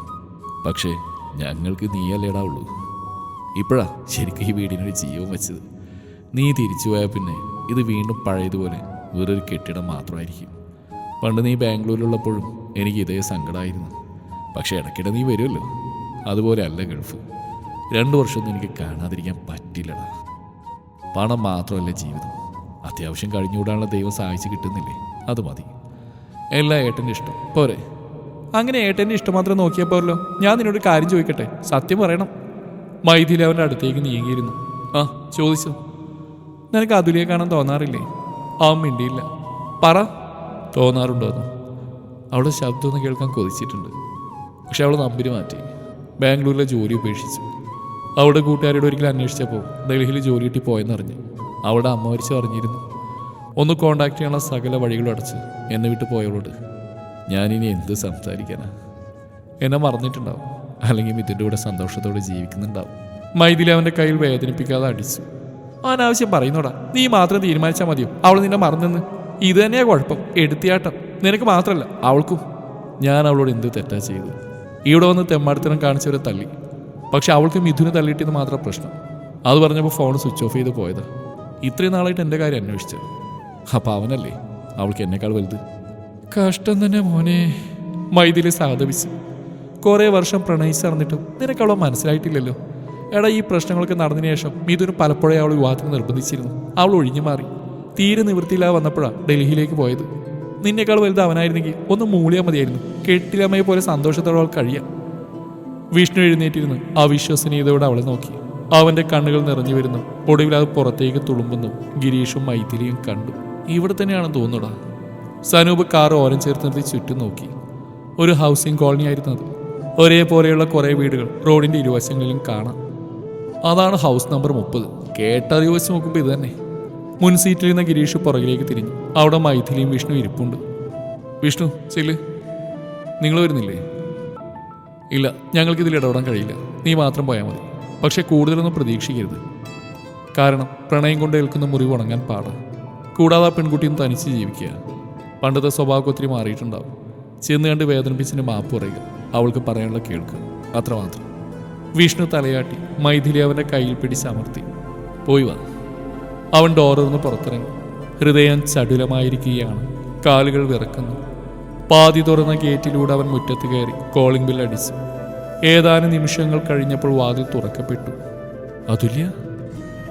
പക്ഷേ ഞങ്ങൾക്ക് നീയല്ലേടാ ഉള്ളൂ. ഇപ്പോഴാ ശരിക്കും ഈ വീടിനൊരു ജീവൻ വെച്ചത്. നീ തിരിച്ചു പോയാൽ പിന്നെ ഇത് വീണ്ടും പഴയതുപോലെ വേറൊരു കെട്ടിടം മാത്രമായിരിക്കും. പണ്ട് നീ ബാംഗ്ലൂരിലുള്ളപ്പോഴും എനിക്ക് ഇതേ സങ്കടമായിരുന്നു പക്ഷേ ഇടയ്ക്കിടെ നീ വരുമല്ലോ. അതുപോലെ അല്ല ഗൾഫ്. രണ്ട് വർഷമൊന്നും എനിക്ക് കാണാതിരിക്കാൻ പറ്റില്ലടാ. പണം മാത്രമല്ല ജീവിതം. അത്യാവശ്യം കഴിഞ്ഞുകൂടാനുള്ള ദൈവം സഹായിച്ച് കിട്ടുന്നില്ലേ? അത് മതി. എല്ലാ ഏട്ടന്റെ ഇഷ്ടം. പോരെ. അങ്ങനെ ഏട്ടന്റെ ഇഷ്ടം മാത്രം നോക്കിയാൽ പോരല്ലോ. ഞാൻ നിന്നോട് കാര്യം ചോദിക്കട്ടെ? സത്യം പറയണം. മൈഥിലി അവന്റെ അടുത്തേക്ക് നീങ്ങിയിരുന്നു. ആ ചോദിച്ചു? നിനക്ക് അതുലിയെ കാണാൻ തോന്നാറില്ലേ? ആ മിണ്ടിയില്ല. പറ. തോന്നാറുണ്ടോന്ന് അവളുടെ ശബ്ദമൊന്ന് കേൾക്കാൻ കൊതിച്ചിട്ടുണ്ട്. പക്ഷെ അവൾ നമ്പര് മാറ്റി. ബാംഗ്ലൂരിലെ ജോലി ഉപേക്ഷിച്ചു. അവിടെ കൂട്ടുകാരോട് ഒരിക്കലും അന്വേഷിച്ചപ്പോൾ ഡൽഹിയിൽ ജോലി കിട്ടി പോയെന്നറിഞ്ഞു അവിടെ അമ്മ മരിച്ചു അറിഞ്ഞിരുന്നു ഒന്ന് കോണ്ടാക്ട് ചെയ്യാനുള്ള സകല വഴികളും അടച്ച് എന്നെ വിട്ട് പോയവളോട് ഞാനിനി എന്ത് സംസാരിക്കാനാ? എന്നെ മറന്നിട്ടുണ്ടാവും. അല്ലെങ്കിൽ ഇതിന്റെ കൂടെ സന്തോഷത്തോടെ ജീവിക്കുന്നുണ്ടാവും. മൈഥിലി അവന്റെ കയ്യിൽ വേദനിപ്പിക്കാതെ അടിച്ചു. അനാവശ്യം പറയുന്നോടാ. നീ മാത്രം തീരുമാനിച്ചാൽ മതിയോ? അവൾ നിന്നെ മറന്നെന്ന്. ഇത് തന്നെയാ കുഴപ്പം. എടുത്തിയാട്ടം. നിനക്ക് മാത്രമല്ല അവൾക്കും. ഞാൻ അവളോട് എന്ത് തെറ്റാ ചെയ്തത്? ഇവിടെ വന്ന് കാണിച്ച കാണിച്ചവരെ തള്ളി പക്ഷെ അവൾക്ക് മിഥുനെ തള്ളിയിട്ടെന്ന് മാത്രം പ്രശ്നം. അത് പറഞ്ഞപ്പോൾ ഫോൺ സ്വിച്ച് ഓഫ് ചെയ്ത് പോയത്. ഇത്രയും നാളായിട്ട് എന്റെ കാര്യം അന്വേഷിച്ചത്. അപ്പം അവനല്ലേ? അവൾക്ക് എന്നെക്കാൾ വലുത്. കഷ്ടം തന്നെ മോനെ. മൈഥിലി സാധവിച്ച്. കുറേ വർഷം പ്രണയിച്ച് നടന്നിട്ടും നിനക്കവളോ മനസ്സിലായിട്ടില്ലല്ലോ. എടാ ഈ പ്രശ്നങ്ങളൊക്കെ നടന്നതിന് ശേഷം മിഥുന് പലപ്പോഴേ അവൾ വിവാഹത്തിന് നിർബന്ധിച്ചിരുന്നു. അവൾ ഒഴിഞ്ഞു മാറി തീരെ നിവൃത്തിയില്ലാതെ വന്നപ്പോഴാണ് ഡൽഹിയിലേക്ക് പോയത്. നിന്നേക്കാൾ വലുത് അവനായിരുന്നെങ്കിൽ ഒന്ന് മൂളിയാൽ മതിയായിരുന്നു. കെട്ടിലമ്മയെ പോലെ സന്തോഷത്തോടെ അവൾ കഴിയാം. വിഷ്ണു എഴുന്നേറ്റിരുന്ന്. അവിശ്വസനീയതയോടെ അവളെ നോക്കി. അവന്റെ കണ്ണുകൾ നിറഞ്ഞു വരുന്നു. ഒടുവിൽ അത് പുറത്തേക്ക് തുളുമ്പുന്നു. ഗിരീഷും മൈഥിലിയും കണ്ടു. ഇവിടെ തന്നെയാണെന്ന് തോന്നുടാ സനൂപ് കാർ ഓരം ചേർത്ത് നിർത്തി ചുറ്റും നോക്കി. ഒരു ഹൗസിംഗ് കോളനി ആയിരുന്നു അത്. ഒരേപോലെയുള്ള കുറേ വീടുകൾ റോഡിന്റെ ഇരുവശങ്ങളിലും കാണാം. അതാണ് ഹൗസ് നമ്പർ മുപ്പത്. കേട്ടറിവ് വെച്ച് നോക്കുമ്പോൾ ഇത് തന്നെ. മുൻ സീറ്റിലിരുന്ന ഗിരീഷ് പുറകിലേക്ക് തിരിഞ്ഞു. അവിടെ മൈഥിലിയും വിഷ്ണു ഇരിപ്പുണ്ട്. വിഷ്ണു ചെല്ല്. നിങ്ങൾ വരുന്നില്ലേ? ഇല്ല ഞങ്ങൾക്കിതിൽ ഇടപെടാൻ കഴിയില്ല. നീ മാത്രം പോയാൽ മതി. പക്ഷെ കൂടുതലൊന്നും പ്രതീക്ഷിക്കരുത്. കാരണം പ്രണയം കൊണ്ട് ഏൽക്കുന്ന മുറിവ് ഉണങ്ങാൻ പാടാം. കൂടാതെ ആ പെൺകുട്ടിയും തനിച്ച് ജീവിക്കുക. പണ്ടത്തെ സ്വഭാവം ഒത്തിരി മാറിയിട്ടുണ്ടാവും. ചെന്ന് കണ്ട് വേദനിപ്പിച്ചിന് മാപ്പ് പറയുക. അവൾക്ക് പറയാനുള്ള കേൾക്കുക അത്രമാത്രം. വിഷ്ണു തലയാട്ടി മൈഥിലി അവന്റെ കയ്യിൽ പിടിച്ചമർത്തി പോയി വാ. അവൻ ഡോറിന്ന് പുറത്തിറങ്ങി. ഹൃദയം ചടുലമായിരിക്കുകയാണ്. കാലുകൾ വിറക്കുന്നു. പാതി തുറന്ന ഗേറ്റിലൂടെ അവൻ മുറ്റത്ത് കയറി കോളിംഗ് ബിൽ അടിച്ചു. ഏതാനും നിമിഷങ്ങൾ കഴിഞ്ഞപ്പോൾ വാതിൽ തുറക്കപ്പെട്ടു. അതുല്യ?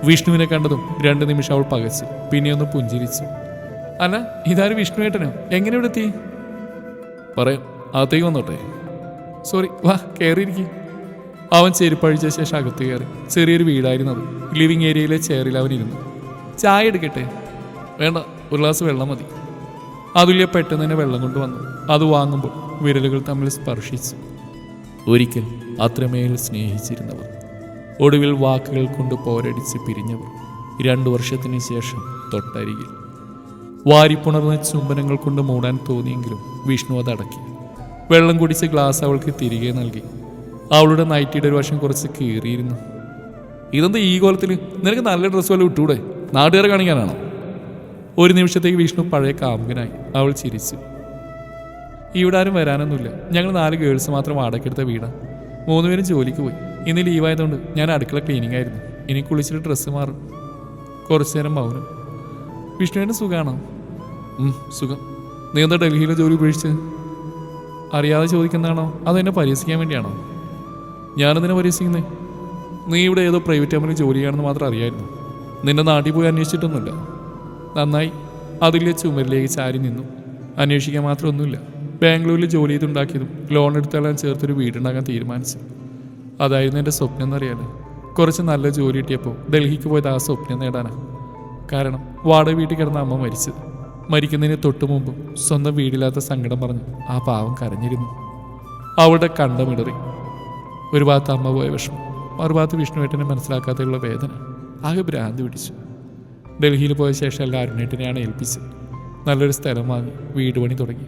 വിഷ്ണുവിനെ കണ്ടതും രണ്ട് നിമിഷം അവൾ പകച്ചു. പിന്നെ ഒന്ന് പുഞ്ചിരിച്ചു. അല്ല ഇതാരും വിഷ്ണുവേട്ടനോ? എങ്ങനെ ഇവിടെ എത്തി? പറയാം. അകത്തേക്ക് വന്നോട്ടെ. സോറി വാ കയറിയിരിക്കും അവൻ ചെരുപ്പഴിച്ച ശേഷം അകത്ത് കയറി. ചെറിയൊരു വീടായിരുന്നു അത്. ലിവിങ് ഏരിയയിലെ ചെയറിൽ അവൻ ഇരുന്നു. ചായ എടുക്കട്ടെ? വേണ്ട ഒരു ഗ്ലാസ് വെള്ളം മതി. അതുല്യ പെട്ടെന്ന് തന്നെ വെള്ളം കൊണ്ടുവന്നു. അത് വാങ്ങുമ്പോൾ വിരലുകൾ തമ്മിൽ സ്പർശിച്ചു. ഒരിക്കൽ അത്രമേൽ സ്നേഹിച്ചിരുന്നവർ. ഒടുവിൽ വാക്കുകൾ കൊണ്ട് പോരടിച്ച് പിരിഞ്ഞവർ. രണ്ടു വർഷത്തിന് ശേഷം തൊട്ടരികിൽ. വാരിപ്പുണർന്ന ചുംബനങ്ങൾ കൊണ്ട് മൂടാൻ തോന്നിയെങ്കിലും വിഷ്ണു അതടക്കി. വെള്ളം കുടിച്ച് ഗ്ലാസ് അവൾക്ക് തിരികെ നൽകി. അവളുടെ നൈറ്റിയുടെ ഒരു വശം കുറച്ച് കീറിയിരുന്നു. ഇതെന്താ ഈ കോലത്തിൽ നിനക്ക് നല്ല ഡ്രസ്സ് വല്ല വിട്ടൂടെ നാട്ടുകാരെ കാണിക്കാനാണോ? ഒരു നിമിഷത്തേക്ക് വിഷ്ണു പഴയ കാമുകനായി അവൾ ചിരിച്ചു. ഇവിടെ ആരും വരാനൊന്നുമില്ല. ഞങ്ങൾ നാല് ഗേൾസ് മാത്രം വാടകയ്ക്കെടുത്ത വീടാണ് മൂന്നുപേരും ജോലിക്ക് പോയി. ഇന്ന് ലീവായതുകൊണ്ട് ഞാൻ അടുക്കള ക്ലീനിങ് ആയിരുന്നു. ഇനി കുളിച്ചിട്ട് ഡ്രസ്സ് മാറും. കുറച്ചു നേരം മൗനം. വിഷ്ണുവിന്റെ സുഖമാണോ സുഖം. നീ എന്താ ഡൽഹിയിലെ ജോലി ഉപേക്ഷിച്ച്? അറിയാതെ ചോദിക്കുന്നതാണോ? അതെന്നെ പരിഹസിക്കാൻ വേണ്ടിയാണോ? ഞാനെന്തിനാ പരിഹസിക്കുന്നത് നീ ഇവിടെ ഏതോ പ്രൈവറ്റ് കമ്പനി ജോലി മാത്രം അറിയായിരുന്നു നിന്റെ നാട്ടിൽ പോയി അന്വേഷിച്ചിട്ടൊന്നുമില്ല. നന്നായി അതിലെ ചുമരിലേക്ക് ചാരി നിന്നു. അന്വേഷിക്കാൻ മാത്രമൊന്നുമില്ല. ബാംഗ്ലൂരിൽ ജോലി ചെയ്തുണ്ടാക്കിയതും ലോൺ എടുത്താലും ചേർത്തൊരു വീടുണ്ടാക്കാൻ തീരുമാനിച്ചു അതായിരുന്നു എന്റെ സ്വപ്നം എന്നറിയാലോ. കുറച്ച് നല്ല ജോലി കിട്ടിയപ്പോൾ ഡൽഹിക്ക് പോയത് ആ സ്വപ്നം നേടാനാണ് കാരണം വാടക വീട്ടിൽ കിടന്ന അമ്മ മരിച്ചത്. മരിക്കുന്നതിന് തൊട്ടു മുമ്പും സ്വന്തം വീടില്ലാത്ത സങ്കടം പറഞ്ഞ് ആ പാവം കരഞ്ഞിരുന്നു. അവളുടെ കണ്ടമിടറി ഒരു ഭാഗത്ത് അമ്മ പോയ വിഷമം മറുഭാഗത്ത് വിഷ്ണുവേട്ടനെ മനസ്സിലാക്കാതെയുള്ള വേദന. ആകെ ഭ്രാന്ത് പിടിച്ചു. ഡൽഹിയിൽ പോയ ശേഷം എല്ലാവരും അരുണേട്ടനെയാണ് ഏൽപ്പിച്ചത്. നല്ലൊരു സ്ഥലം വാങ്ങി വീട് പണി തുടങ്ങി.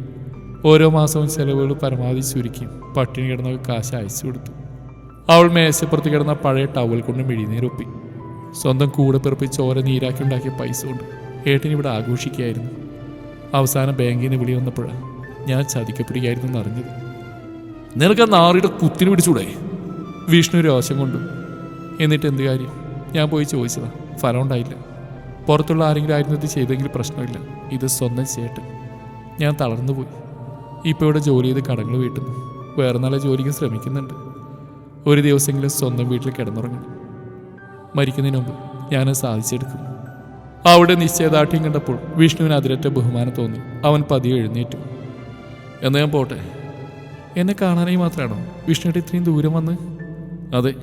ഓരോ മാസവും ചെലവുകൾ പരമാവധി ചുരുക്കി പട്ടിണി കിടന്ന കാശ് അയച്ചു കൊടുത്തു. അവൾ മേശപ്പുറത്ത് കിടന്ന പഴയ ടവൽ കൊണ്ട് മിഴിനീരൊപ്പി. സ്വന്തം കൂടെ പിറപ്പി ചോര നീരാക്കി ഉണ്ടാക്കിയ പൈസ കൊണ്ട് ഏട്ടൻ ഇവിടെ ആഘോഷിക്കുകയായിരുന്നു. അവസാനം ബാങ്കിൽ നിന്ന് വിളി വന്നപ്പോഴാണ് ഞാൻ ചതിക്കപ്പെടുകയായിരുന്നു എന്നറിഞ്ഞത്. നിനക്ക് ആ നാറിയുടെ കുത്തിന് പിടിച്ചൂടെ? വിഷ്ണു രോശം കൊണ്ടു. എന്നിട്ട് എന്ത് കാര്യം? ഞാൻ പോയി ചോദിച്ചതാ. ഫലം ഉണ്ടായില്ല. പുറത്തുള്ള ആരെങ്കിലും ആയിരുന്നു ഇത് ചെയ്തെങ്കിൽ പ്രശ്നമില്ല. ഇത് സ്വന്തം ചേട്ടൻ. ഞാൻ തളർന്നുപോയി ഇപ്പോൾ ഇവിടെ ജോലി ചെയ്ത് കടങ്ങൾ വീട്ടുന്നു. വേറെ നല്ല ജോലിക്ക് ശ്രമിക്കുന്നുണ്ട്. ഒരു ദിവസമെങ്കിലും സ്വന്തം വീട്ടിൽ കിടന്നുറങ്ങണം. മരിക്കുന്നതിന് മുമ്പ് ഞാൻ സാധിച്ചെടുക്കും. അവിടെ നിശ്ചയദാർഢ്യം കണ്ടപ്പോൾ വിഷ്ണുവിന് അതിരറ്റ ബഹുമാനം തോന്നി. അവൻ പതിയെ എഴുന്നേറ്റു. എന്നാൽ ഞാൻ പോട്ടെ? എന്നെ കാണാനായി മാത്രമാണോ വിഷ്ണുവിടെ ഇത്രയും ദൂരം വന്ന്? അതെ.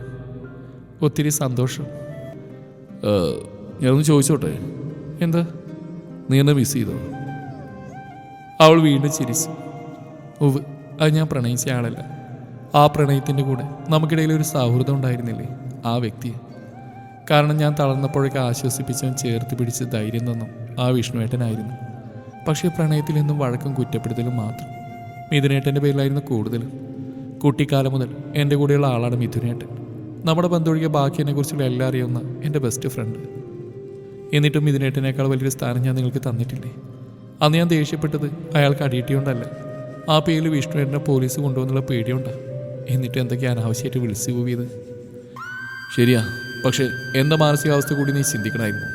ഒത്തിരി സന്തോഷം. ഞാനൊന്ന് ചോദിച്ചോട്ടെ? എന്താ? നീ എന്നെ മിസ് ചെയ്തോ? അവൾ വീണ്ടും ചിരിച്ചു. ഉവ് അത് ഞാൻ പ്രണയിച്ച ആളല്ല. ആ പ്രണയത്തിന്റെ കൂടെ നമുക്കിടയിൽ ഒരു സൗഹൃദം ഉണ്ടായിരുന്നില്ലേ ആ വ്യക്തിയെ? കാരണം ഞാൻ തളർന്നപ്പോഴൊക്കെ ആശ്വസിപ്പിച്ചവൻ ചേർത്ത് പിടിച്ച് ധൈര്യം തന്നു ആ വിഷ്ണുവേട്ടനായിരുന്നു. പക്ഷേ പ്രണയത്തിൽ നിന്നും വഴക്കും കുറ്റപ്പെടുത്തലും മാത്രം. മിഥുനേട്ടന്റെ പേരിലായിരുന്നു കൂടുതലും. കുട്ടിക്കാലം മുതൽ എന്റെ കൂടെയുള്ള ആളാണ് മിഥുനേട്ടൻ. നമ്മുടെ ബന്ധുവഴിക്ക് ബാക്കി കുറിച്ചുള്ള എല്ലാം അറിയുന്ന എന്റെ ബെസ്റ്റ് ഫ്രണ്ട് എന്നിട്ടും ഇതിനേട്ടനേക്കാൾ വലിയൊരു സ്ഥാനം ഞാൻ നിങ്ങൾക്ക് തന്നിട്ടില്ലേ? അന്ന് ഞാൻ ദേഷ്യപ്പെട്ടത് അയാൾക്ക് അടിയിട്ടിയോണ്ടല്ല. ആ പേരിൽ വിഷ്ണുവേട്ടനെ പോലീസ് കൊണ്ടുവന്നുള്ള പേടിയുണ്ടാ. എന്നിട്ട് എന്തൊക്കെ അനാവശ്യമായിട്ട് വിളിച്ചു പോവിയത് ശരിയാ പക്ഷേ എന്റെ മാനസികാവസ്ഥ കൂടി നീ ചിന്തിക്കണമായിരുന്നു.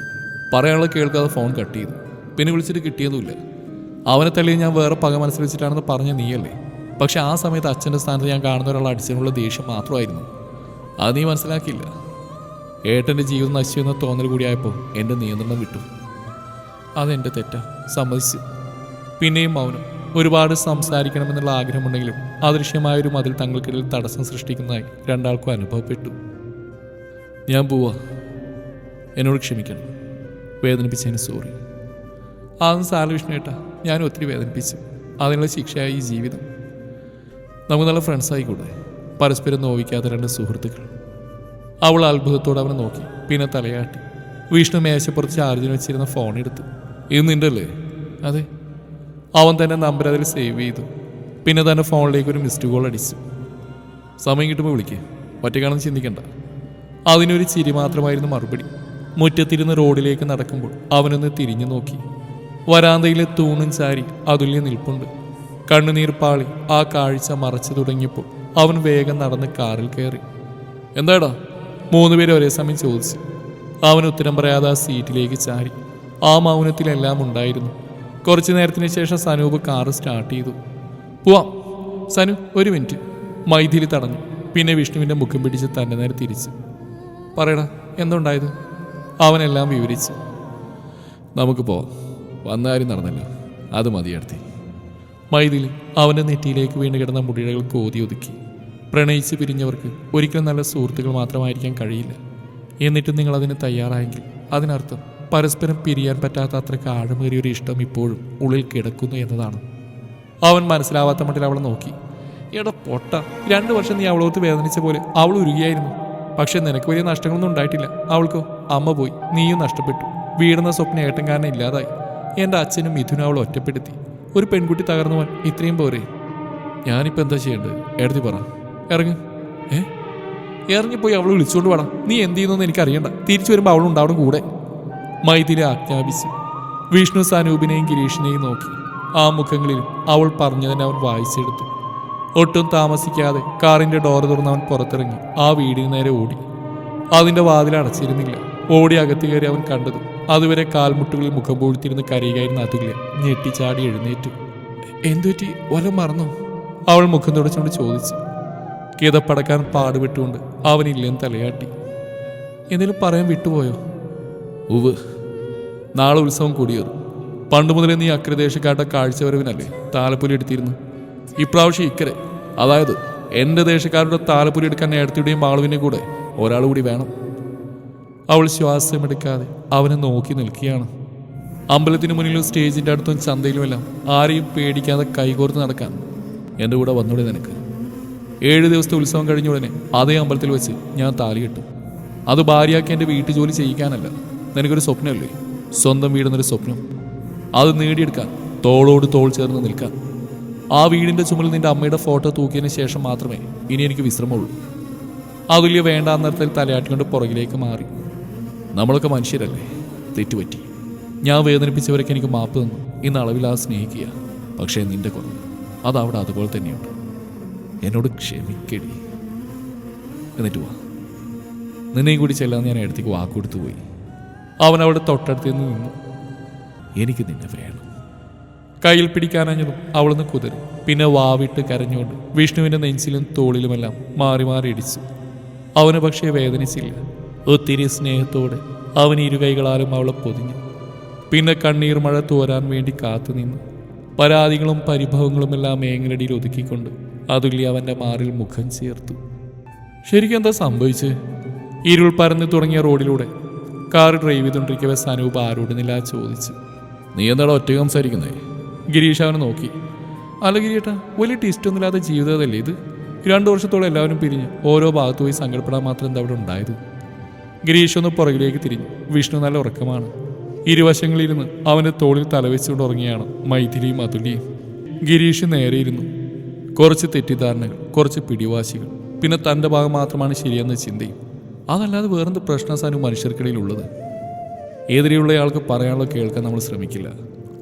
പറയാനുള്ള കേൾക്കാതെ ഫോൺ കട്ട് ചെയ്തു. പിന്നെ വിളിച്ചിട്ട് കിട്ടിയതുമില്ല. അവനെ തള്ളി ഞാൻ വേറെ പക മനസ്സിൽ വെച്ചിട്ടാണെന്ന് പറഞ്ഞ നീയല്ലേ? പക്ഷെ ആ സമയത്ത് അച്ഛന്റെ സ്ഥാനത്ത് ഞാൻ കാണുന്ന ഒരാൾ അടിച്ചതിനുള്ള ദേഷ്യം മാത്രമായിരുന്നു. അത് നീ മനസ്സിലാക്കിയില്ല. ഏട്ടന്റെ ജീവിതം നശിച്ചു എന്ന തോന്നൽ കൂടിയായപ്പോൾ എന്റെ നിയന്ത്രണം വിട്ടു. അതെന്റെ തെറ്റാ. സമ്മതിച്ച്. പിന്നെയും മൗനം. ഒരുപാട് സംസാരിക്കണമെന്നുള്ള ആഗ്രഹമുണ്ടെങ്കിലും അദൃശ്യമായ ഒരു മതിൽ തങ്ങൾക്കിടയിൽ തടസ്സം സൃഷ്ടിക്കുന്നതായി രണ്ടാൾക്കും അനുഭവപ്പെട്ടു. ഞാൻ പോവാ. എന്നോട് ക്ഷമിക്കണം. വേദനിപ്പിച്ചതിന് സോറി. ആദ്യം സാല വിഷ്ണുവേട്ടാ ഞാൻ ഒത്തിരി വേദനിപ്പിച്ചു. അതിനുള്ള ശിക്ഷയായി ഈ ജീവിതം. നമുക്ക് നല്ല ഫ്രണ്ട്സ് ആയിക്കൂടെ? പരസ്പരം നോവിക്കാത്ത രണ്ട് സുഹൃത്തുക്കൾ. അവൾ അത്ഭുതത്തോടെ അവനെ നോക്കി പിന്നെ തലയാട്ടി. വിഷ്ണു മേശപ്പുറത്ത് ചാർജിന് വെച്ചിരുന്ന ഫോൺ എടുത്തു. ഇത് അതെ. അവൻ തന്നെ നമ്പർ അതിൽ സേവ് ചെയ്തു. പിന്നെ തന്നെ ഫോണിലേക്ക് ഒരു മിസ്ഡ് കോൾ അടിച്ചു. സമയം കിട്ടുമ്പോൾ വിളിക്കേ. ഒറ്റക്കാണെന്ന് ചിന്തിക്കണ്ട. അതിനൊരു ചിരി മാത്രമായിരുന്നു മറുപടി. മുറ്റത്തിരുന്ന് റോഡിലേക്ക് നടക്കുമ്പോൾ അവനൊന്ന് തിരിഞ്ഞു നോക്കി. വരാന്തയിലെ തൂണും ചാരി അതുല്യ നിൽപ്പുണ്ട്. കണ്ണുനീർ പാളി ആ കാഴ്ച മറച്ചു തുടങ്ങിയപ്പോൾ അവൻ വേഗം നടന്ന് കാറിൽ കയറി. എന്താടാ? മൂന്നുപേരും പേര് ഒരേ സമയം ചോദിച്ചു. അവൻ ഉത്തരം പറയാതെ ആ സീറ്റിലേക്ക് ചാരി. ആ മൗനത്തിലെല്ലാം ഉണ്ടായിരുന്നു. കുറച്ചു നേരത്തിന് ശേഷം സനൂപ് കാറ് സ്റ്റാർട്ട് ചെയ്തു. പോവാം. സനു ഒരു മിനിറ്റ്. മൈഥിലി തടഞ്ഞു. പിന്നെ വിഷ്ണുവിന്റെ മുഖം പിടിച്ച് തന്റെ നേരെ തിരിച്ചു. പറയടാ എന്തുണ്ടായത്? അവനെല്ലാം വിവരിച്ചു. നമുക്ക് പോവാം. വന്ന കാര്യം നടന്നല്ലോ. അത് മതിയെടുത്തി. മൈഥിലി അവന്റെ നെറ്റിയിലേക്ക് വീണ് കിടന്ന മുടികൾ കോതി ഒതുക്കി. പ്രണയിച്ച് പിരിഞ്ഞവർക്ക് ഒരിക്കലും നല്ല സുഹൃത്തുക്കൾ മാത്രമായിരിക്കാൻ കഴിയില്ല. എന്നിട്ടും നിങ്ങൾ അതിന് തയ്യാറായെങ്കിൽ അതിനർത്ഥം പരസ്പരം പിരിയാൻ പറ്റാത്ത അത്രയ്ക്ക് ആഴമേറിയ ഒരു ഇഷ്ടം ഇപ്പോഴും ഉള്ളിൽ കിടക്കുന്നു എന്നതാണ്. അവൻ മനസ്സിലാവാത്ത മട്ടിൽ അവളെ നോക്കി. എടാ പൊട്ട രണ്ടു വർഷം നീ അവളോത്ത് വേദനിച്ച പോലെ അവൾ ഉരുകിയായിരുന്നു. പക്ഷെ നിനക്ക് വലിയ നഷ്ടങ്ങളൊന്നും ഉണ്ടായിട്ടില്ല. അവൾക്കോ അമ്മ പോയി നീയും നഷ്ടപ്പെട്ടു. വീടുന്ന സ്വപ്നം ഏട്ടൻകാരനെ ഇല്ലാതായി. എന്റെ അച്ഛനും മിഥുനും അവൾ ഒറ്റപ്പെടുത്തി. ഒരു പെൺകുട്ടി തകർന്നു പോൻ ഇത്രയും പോരെ. ഞാനിപ്പോൾ എന്താ ചെയ്യേണ്ടത്? എഴുതി പറ. ഇറങ്ങ്. ഏ? ഇറങ്ങിപ്പോയി അവൾ വിളിച്ചുകൊണ്ട് വേണം നീ എന്ത് ചെയ്യുന്നു എനിക്ക് അറിയണ്ട തിരിച്ചു വരുമ്പോൾ അവളുണ്ടാവണം കൂടെ. മൈഥിലി ആജ്ഞാപിച്ചു. വിഷ്ണു സാനൂപിനെയും ഗിരീഷിനെയും നോക്കി. ആ മുഖങ്ങളിൽ അവൾ പറഞ്ഞതിനെ അവൻ വായിച്ചെടുത്തു. ഒട്ടും താമസിക്കാതെ കാറിന്റെ ഡോർ തുറന്ന് അവൻ പുറത്തിറങ്ങി. ആ വീടിന് നേരെ ഓടി. അതിന്റെ വാതിൽ അടച്ചിരുന്നില്ല. ഓടി അകത്ത് കയറി അവൻ കണ്ടത് അതുവരെ കാൽമുട്ടുകളിൽ മുഖം പൂഴ്ത്തിരുന്ന് കരയുകയായിരുന്ന അതുല്യ. ഞെട്ടിച്ചാടി എഴുന്നേറ്റു. എന്തുപറ്റി? വല്ല മറന്നോ? അവൾ മുഖം തുടച്ചുകൊണ്ട് ചോദിച്ചു. കിതപ്പടക്കാൻ പാടുപെട്ടുകൊണ്ട് അവനില്ലെന്ന് തലയാട്ടി. എന്തെങ്കിലും പറയാൻ വിട്ടുപോയോ? ഉവ് നാളെ ഉത്സവം കൂടിയേറും. പണ്ട് മുതലേ നീ അക്രദേശക്കാട്ട കാഴ്ചവരവിനല്ലേ താലപ്പൊലി എടുത്തിരുന്നു? ഇപ്രാവശ്യം ഇക്കരെ. അതായത് എന്റെ ദേശക്കാരുടെ താലപ്പൊലി എടുക്കാൻ നേരത്തിയുടെയും മാളുവിന്റെ കൂടെ ഒരാൾ കൂടി വേണം. അവൾ ശ്വാസമെടുക്കാതെ അവനെ നോക്കി നിൽക്കുകയാണ്. അമ്പലത്തിന് മുന്നിലും സ്റ്റേജിന്റെ അടുത്തും ചന്തയിലുമെല്ലാം ആരെയും പേടിക്കാതെ കൈകോർത്ത് നടക്കാൻ എന്റെ കൂടെ വന്നൂടെ നിനക്ക്. ഏഴ് ദിവസത്തെ ഉത്സവം കഴിഞ്ഞ ഉടനെ അതേ അമ്പലത്തിൽ വെച്ച് ഞാൻ താലി കിട്ടും. അത് ഭാര്യയാക്കി എന്റെ വീട്ടു ജോലി ചെയ്യിക്കാനല്ല. നിനക്കൊരു സ്വപ്നമല്ലേ? സ്വന്തം വീടെന്നൊരു സ്വപ്നം. അത് നേടിയെടുക്കാൻ തോളോട് തോൾ ചേർന്ന് നിൽക്കാൻ. ആ വീടിന്റെ ചുമലിൽ നിന്റെ അമ്മയുടെ ഫോട്ടോ തൂക്കിയതിന് ശേഷം മാത്രമേ ഇനി എനിക്ക് വിശ്രമമുള്ളൂ. അതുല്യ വേണ്ട അന്നേരത്തിൽ തലയാട്ടിക്കൊണ്ട് പുറകിലേക്ക് മാറി. നമ്മളൊക്കെ മനുഷ്യരല്ലേ? തെറ്റുപറ്റി. ഞാൻ വേദനിപ്പിച്ചവരൊക്കെ എനിക്ക് മാപ്പ് തന്നു. ഇന്ന് അളവില്ലാതെ സ്നേഹിക്കുക. പക്ഷേ നിന്റെ കുറവ്. അതവിടെ അതുപോലെ തന്നെയുണ്ട്. എന്നോട് ക്ഷമിക്കടി. എന്നിട്ട് വാ. നിന്നെയും കൂടി ചെല്ലാന്ന് ഞാൻ അടുത്തേക്ക് വാക്കുകൊടുത്തു പോയി. അവൻ അവിടെ തൊട്ടടുത്ത് നിന്ന് നിന്നു. എനിക്ക് നിന്നെ വേണം. കയ്യിൽ പിടിക്കാനഞ്ഞതും അവളൊന്ന് കുതിരും പിന്നെ വാവിട്ട് കരഞ്ഞുകൊണ്ട് വിഷ്ണുവിന്റെ നെഞ്ചിലും തോളിലുമെല്ലാം മാറി മാറി ഇടിച്ചു. അവന് പക്ഷേ വേദനിച്ചില്ല. ഒത്തിരി സ്നേഹത്തോടെ അവൻ ഇരുകൈകളാലും അവളെ പൊതിഞ്ഞു. പിന്നെ കണ്ണീർ മഴ തോരാൻ വേണ്ടി കാത്തുനിന്നു. പരാതികളും പരിഭവങ്ങളുമെല്ലാം മേങ്ങലടിയിൽ ഒതുക്കിക്കൊണ്ട് അതുല്യ അവന്റെ മാറിൽ മുഖം ചേർത്തു. ശരിക്കും എന്താ സംഭവിച്ച്? ഇരുൾ പരന്നു തുടങ്ങിയ റോഡിലൂടെ കാർ ഡ്രൈവ് ചെയ്തുകൊണ്ടിരിക്കവേ സനൂപ് ആരോടുന്നില്ല ചോദിച്ചു. നീ എന്താടാ ഒറ്റ സംസാരിക്കുന്നേ? ഗിരീഷ് അവനെ നോക്കി. അല്ല ഗിരിയേട്ടാ വലിയ ടിസ്റ്റ് ഒന്നുമില്ലാത്ത ജീവിതമല്ലേ ഇത്? രണ്ടു വർഷത്തോളം എല്ലാവരും പിരിഞ്ഞ് ഓരോ ഭാഗത്ത് പോയി സങ്കടപ്പെടാൻ മാത്രം എന്താ അവിടെ ഉണ്ടായത്? ഗിരീഷ് ഒന്ന് പുറകിലേക്ക് തിരിഞ്ഞു. വിഷ്ണു നല്ല ഉറക്കമാണ്. ഇരുവശങ്ങളിലിരുന്ന് അവന്റെ തോളിൽ തലവെച്ചുകൊണ്ട് ഉറങ്ങിയാണ് മൈഥിലിയും അതുലിയും. ഗിരീഷ് നേരെ ഇരുന്നു. കുറച്ച് തെറ്റിദ്ധാരണകൾ കുറച്ച് പിടിവാശികൾ. പിന്നെ തന്റെ ഭാഗം മാത്രമാണ് ശരിയെന്ന ചിന്തയും. അതല്ലാതെ വേറെന്ത് പ്രശ്നസാനും മനുഷ്യർക്കിടയിൽ ഉള്ളത് എതിരെയുള്ളയാൾക്ക് പറയാനുള്ള കേൾക്കാൻ നമ്മൾ ശ്രമിക്കില്ല.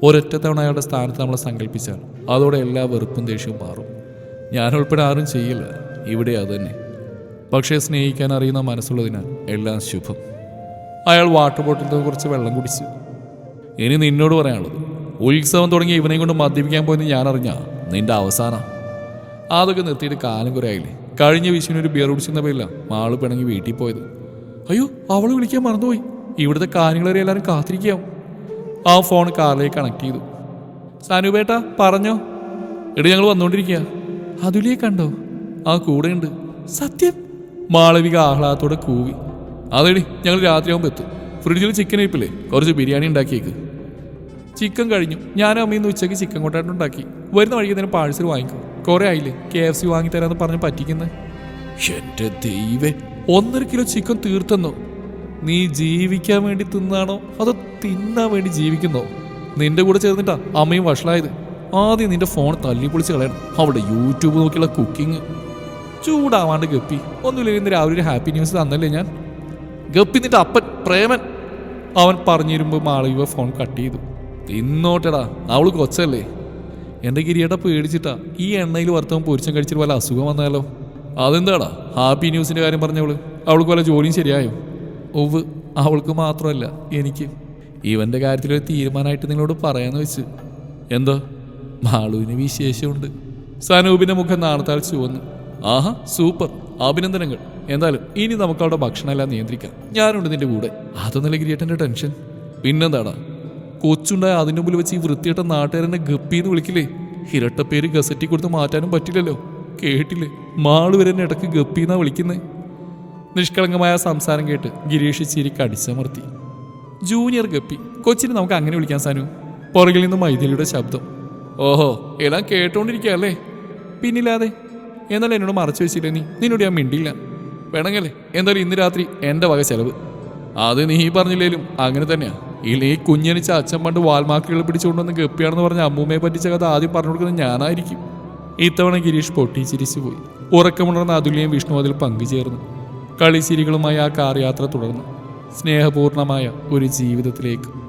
ഒരൊറ്റ തവണ അയാളുടെ സ്ഥാനത്ത് നമ്മളെ സങ്കല്പിച്ചാൽ അതോടെ എല്ലാ വെറുപ്പും ദേഷ്യവും മാറും. ഞാനുൾപ്പെടെ ആരും ചെയ്യില്ല. ഇവിടെ അതുതന്നെ പക്ഷേ സ്നേഹിക്കാൻ അറിയുന്ന മനസ്സുള്ളതിനാൽ എല്ലാം ശുഭം. അയാൾ വാട്ടർ ബോട്ടിൽ നിന്ന് കുറച്ച് വെള്ളം കുടിച്ചു. ഇനി നിന്നോട് പറയാനുള്ളത് ഉത്സവം തുടങ്ങി ഇവനെയും കൊണ്ട് മദ്യപിക്കാൻ പോയെന്ന് ഞാൻ അറിഞ്ഞ നിന്റെ അവസാനം. അതൊക്കെ നിർത്തിയിട്ട് കാലം കുറെ ആയില്ലേ കഴിഞ്ഞ വിഷുവിന് ഒരു ബിയർ കുടിച്ചെന്ന പേരില്ല മാൾ പിണങ്ങി വീട്ടിൽ പോയത്. അയ്യോ അവൾ വിളിക്കാൻ മറന്നുപോയി. ഇവിടുത്തെ കാര്യങ്ങളെ എല്ലാവരും കാത്തിരിക്കാം ആ ഫോൺ കാറിലേക്ക് കണക്ട് ചെയ്തു. സാനുപേട്ട പറഞ്ഞോ? എടി ഞങ്ങൾ വന്നുകൊണ്ടിരിക്കുക അതുലിയെ കണ്ടോ? ആ കൂടെ ഉണ്ട് സത്യം മാളവിക ആഹ്ലാദത്തോടെ കൂവി. അതെടി ഞങ്ങൾ രാത്രിയാകുമ്പോൾ എത്തും. ഫ്രിഡ്ജിൽ ചിക്കൻ ഇരിപ്പില്ലേ? കുറച്ച് ബിരിയാണി ഉണ്ടാക്കിയേക്ക്. ചിക്കൻ കഴിഞ്ഞു. ഞാനും അമ്മയിൽ നിന്ന് ഉച്ചയ്ക്ക് ചിക്കൻ കൊണ്ടാട്ടം ഉണ്ടാക്കി. വരുന്ന വഴിക്ക് തന്നെ പാഴ്സൽ വാങ്ങിക്കും. കുറെ ആയില്ലേ? കെ എഫ് സി വാങ്ങി തരാന്ന് പറഞ്ഞ് പറ്റിക്കുന്നത് എന്റെ ദൈവേ. ഒന്നര കിലോ ചിക്കൻ തീർത്തെന്നോ? നീ ജീവിക്കാൻ വേണ്ടി തിന്നാണോ? അതോ തിന്നാൻ വേണ്ടി ജീവിക്കുന്നോ? നിന്റെ കൂടെ ചേർന്നിട്ടാ അമ്മയും വഷളായത്. ആദ്യം നിന്റെ ഫോൺ തല്ലി പൊളിച്ച് കളയണം. അവിടെ യൂട്യൂബ് നോക്കിയുള്ള കുക്കിംഗ് ചൂടാവാണ്ട് ഗപ്പി. ഒന്നുമില്ല ഇന്ന് രാവിലെ ഒരു ഹാപ്പി ന്യൂസ് തന്നല്ലേ ഞാൻ? ഗപ്പി നിന്റെ അപ്പൻ പ്രേമൻ. അവൻ പറഞ്ഞിരുമ്പോൾ മാളവിക ഫോൺ കട്ട് ചെയ്തു. ഇന്നോട്ടടാ അവൾ കൊച്ചല്ലേ? എന്റെ കിരിയേട്ട പേടിച്ചിട്ടാ ഈ എണ്ണയിൽ വർത്തവും പൊരിച്ചം കഴിച്ചിട്ട് വല്ല അസുഖം വന്നാലോ? അതെന്താടാ? ഹാപ്പി ന്യൂസിന്റെ കാര്യം പറഞ്ഞവൾ. അവൾക്ക് വല്ല ജോലിയും ശരിയായോ? ഒവ് അവൾക്ക് മാത്രമല്ല എനിക്ക്. ഇവന്റെ കാര്യത്തിൽ ഒരു തീരുമാനമായിട്ട് നിങ്ങളോട് പറയാന്ന് വെച്ച്. എന്തോ? മാളുവിന് വിശേഷമുണ്ട്. സനൂപിന്റെ മുഖം നാണത്താൽ ചുവന്നു. ആഹാ സൂപ്പർ. അഭിനന്ദനങ്ങൾ. എന്തായാലും ഇനി നമുക്ക് അവിടെ ഭക്ഷണമെല്ലാം നിയന്ത്രിക്കാം. ഞാനുണ്ട് നിന്റെ കൂടെ. അതൊന്നല്ല ഗിരിയേട്ടന്റെ ടെൻഷൻ? പിന്നെന്താടാ? കൊച്ചുണ്ടായ അതിന്റെ മുമ്പിൽ വെച്ച് ഈ വൃത്തിയേട്ട നാട്ടുകാരനെ ഗപ്പിന്ന് വിളിക്കില്ലേ? പേര് ഗസറ്റി കൊടുത്ത് മാറ്റാനും പറ്റില്ലല്ലോ. കേട്ടില്ലേ? മാൾ വരെ എന്നെ ഇടയ്ക്ക് ഗപ്പിന്നാ വിളിക്കുന്നേ. നിഷ്കളങ്കമായ സംസാരം കേട്ട് ഗിരീഷ് ചിരി കടിച്ചമർത്തി. ജൂനിയർ ഗപ്പി കൊച്ചിന് നമുക്ക് അങ്ങനെ വിളിക്കാൻ സാനു. പുറകിൽ നിന്ന് മൈഥിലിയുടെ ശബ്ദം. ഓഹോ എല്ലാം കേട്ടോണ്ടിരിക്കല്ലേ പിന്നില്ലാതെ. എന്നാൽ എന്നോട് മറച്ചു വെച്ചില്ല നീ? നിന്നോട് ഞാൻ മിണ്ടിയില്ല. വേണമെങ്കിലേ എന്തായാലും ഇന്ന് രാത്രി എന്റെ വക ചെലവ്. അത് നീ പറഞ്ഞില്ലേലും അങ്ങനെ തന്നെയാ. ഇല്ലേ ഈ കുഞ്ഞനിച്ച അച്ഛൻ പണ്ട് വാൽമാക്കുകൾ പിടിച്ചുകൊണ്ടുവന്ന് ഗപ്പിയാണെന്ന് പറഞ്ഞ അമ്മൂമ്മയെ പറ്റിച്ച കഥ ആദ്യം പറഞ്ഞു കൊടുക്കുന്നത് ഞാനായിരിക്കും. ഇത്തവണ ഗിരീഷ് പൊട്ടിച്ചിരിച്ചു പോയി. ഉറക്കമുണർന്ന അതുല്യം വിഷ്ണു അതിൽ പങ്കുചേർന്നു. കളിച്ചിരികളുമായി ആ കാർ യാത്ര തുടർന്നു. സ്നേഹപൂർണമായ ഒരു ജീവിതത്തിലേക്ക്.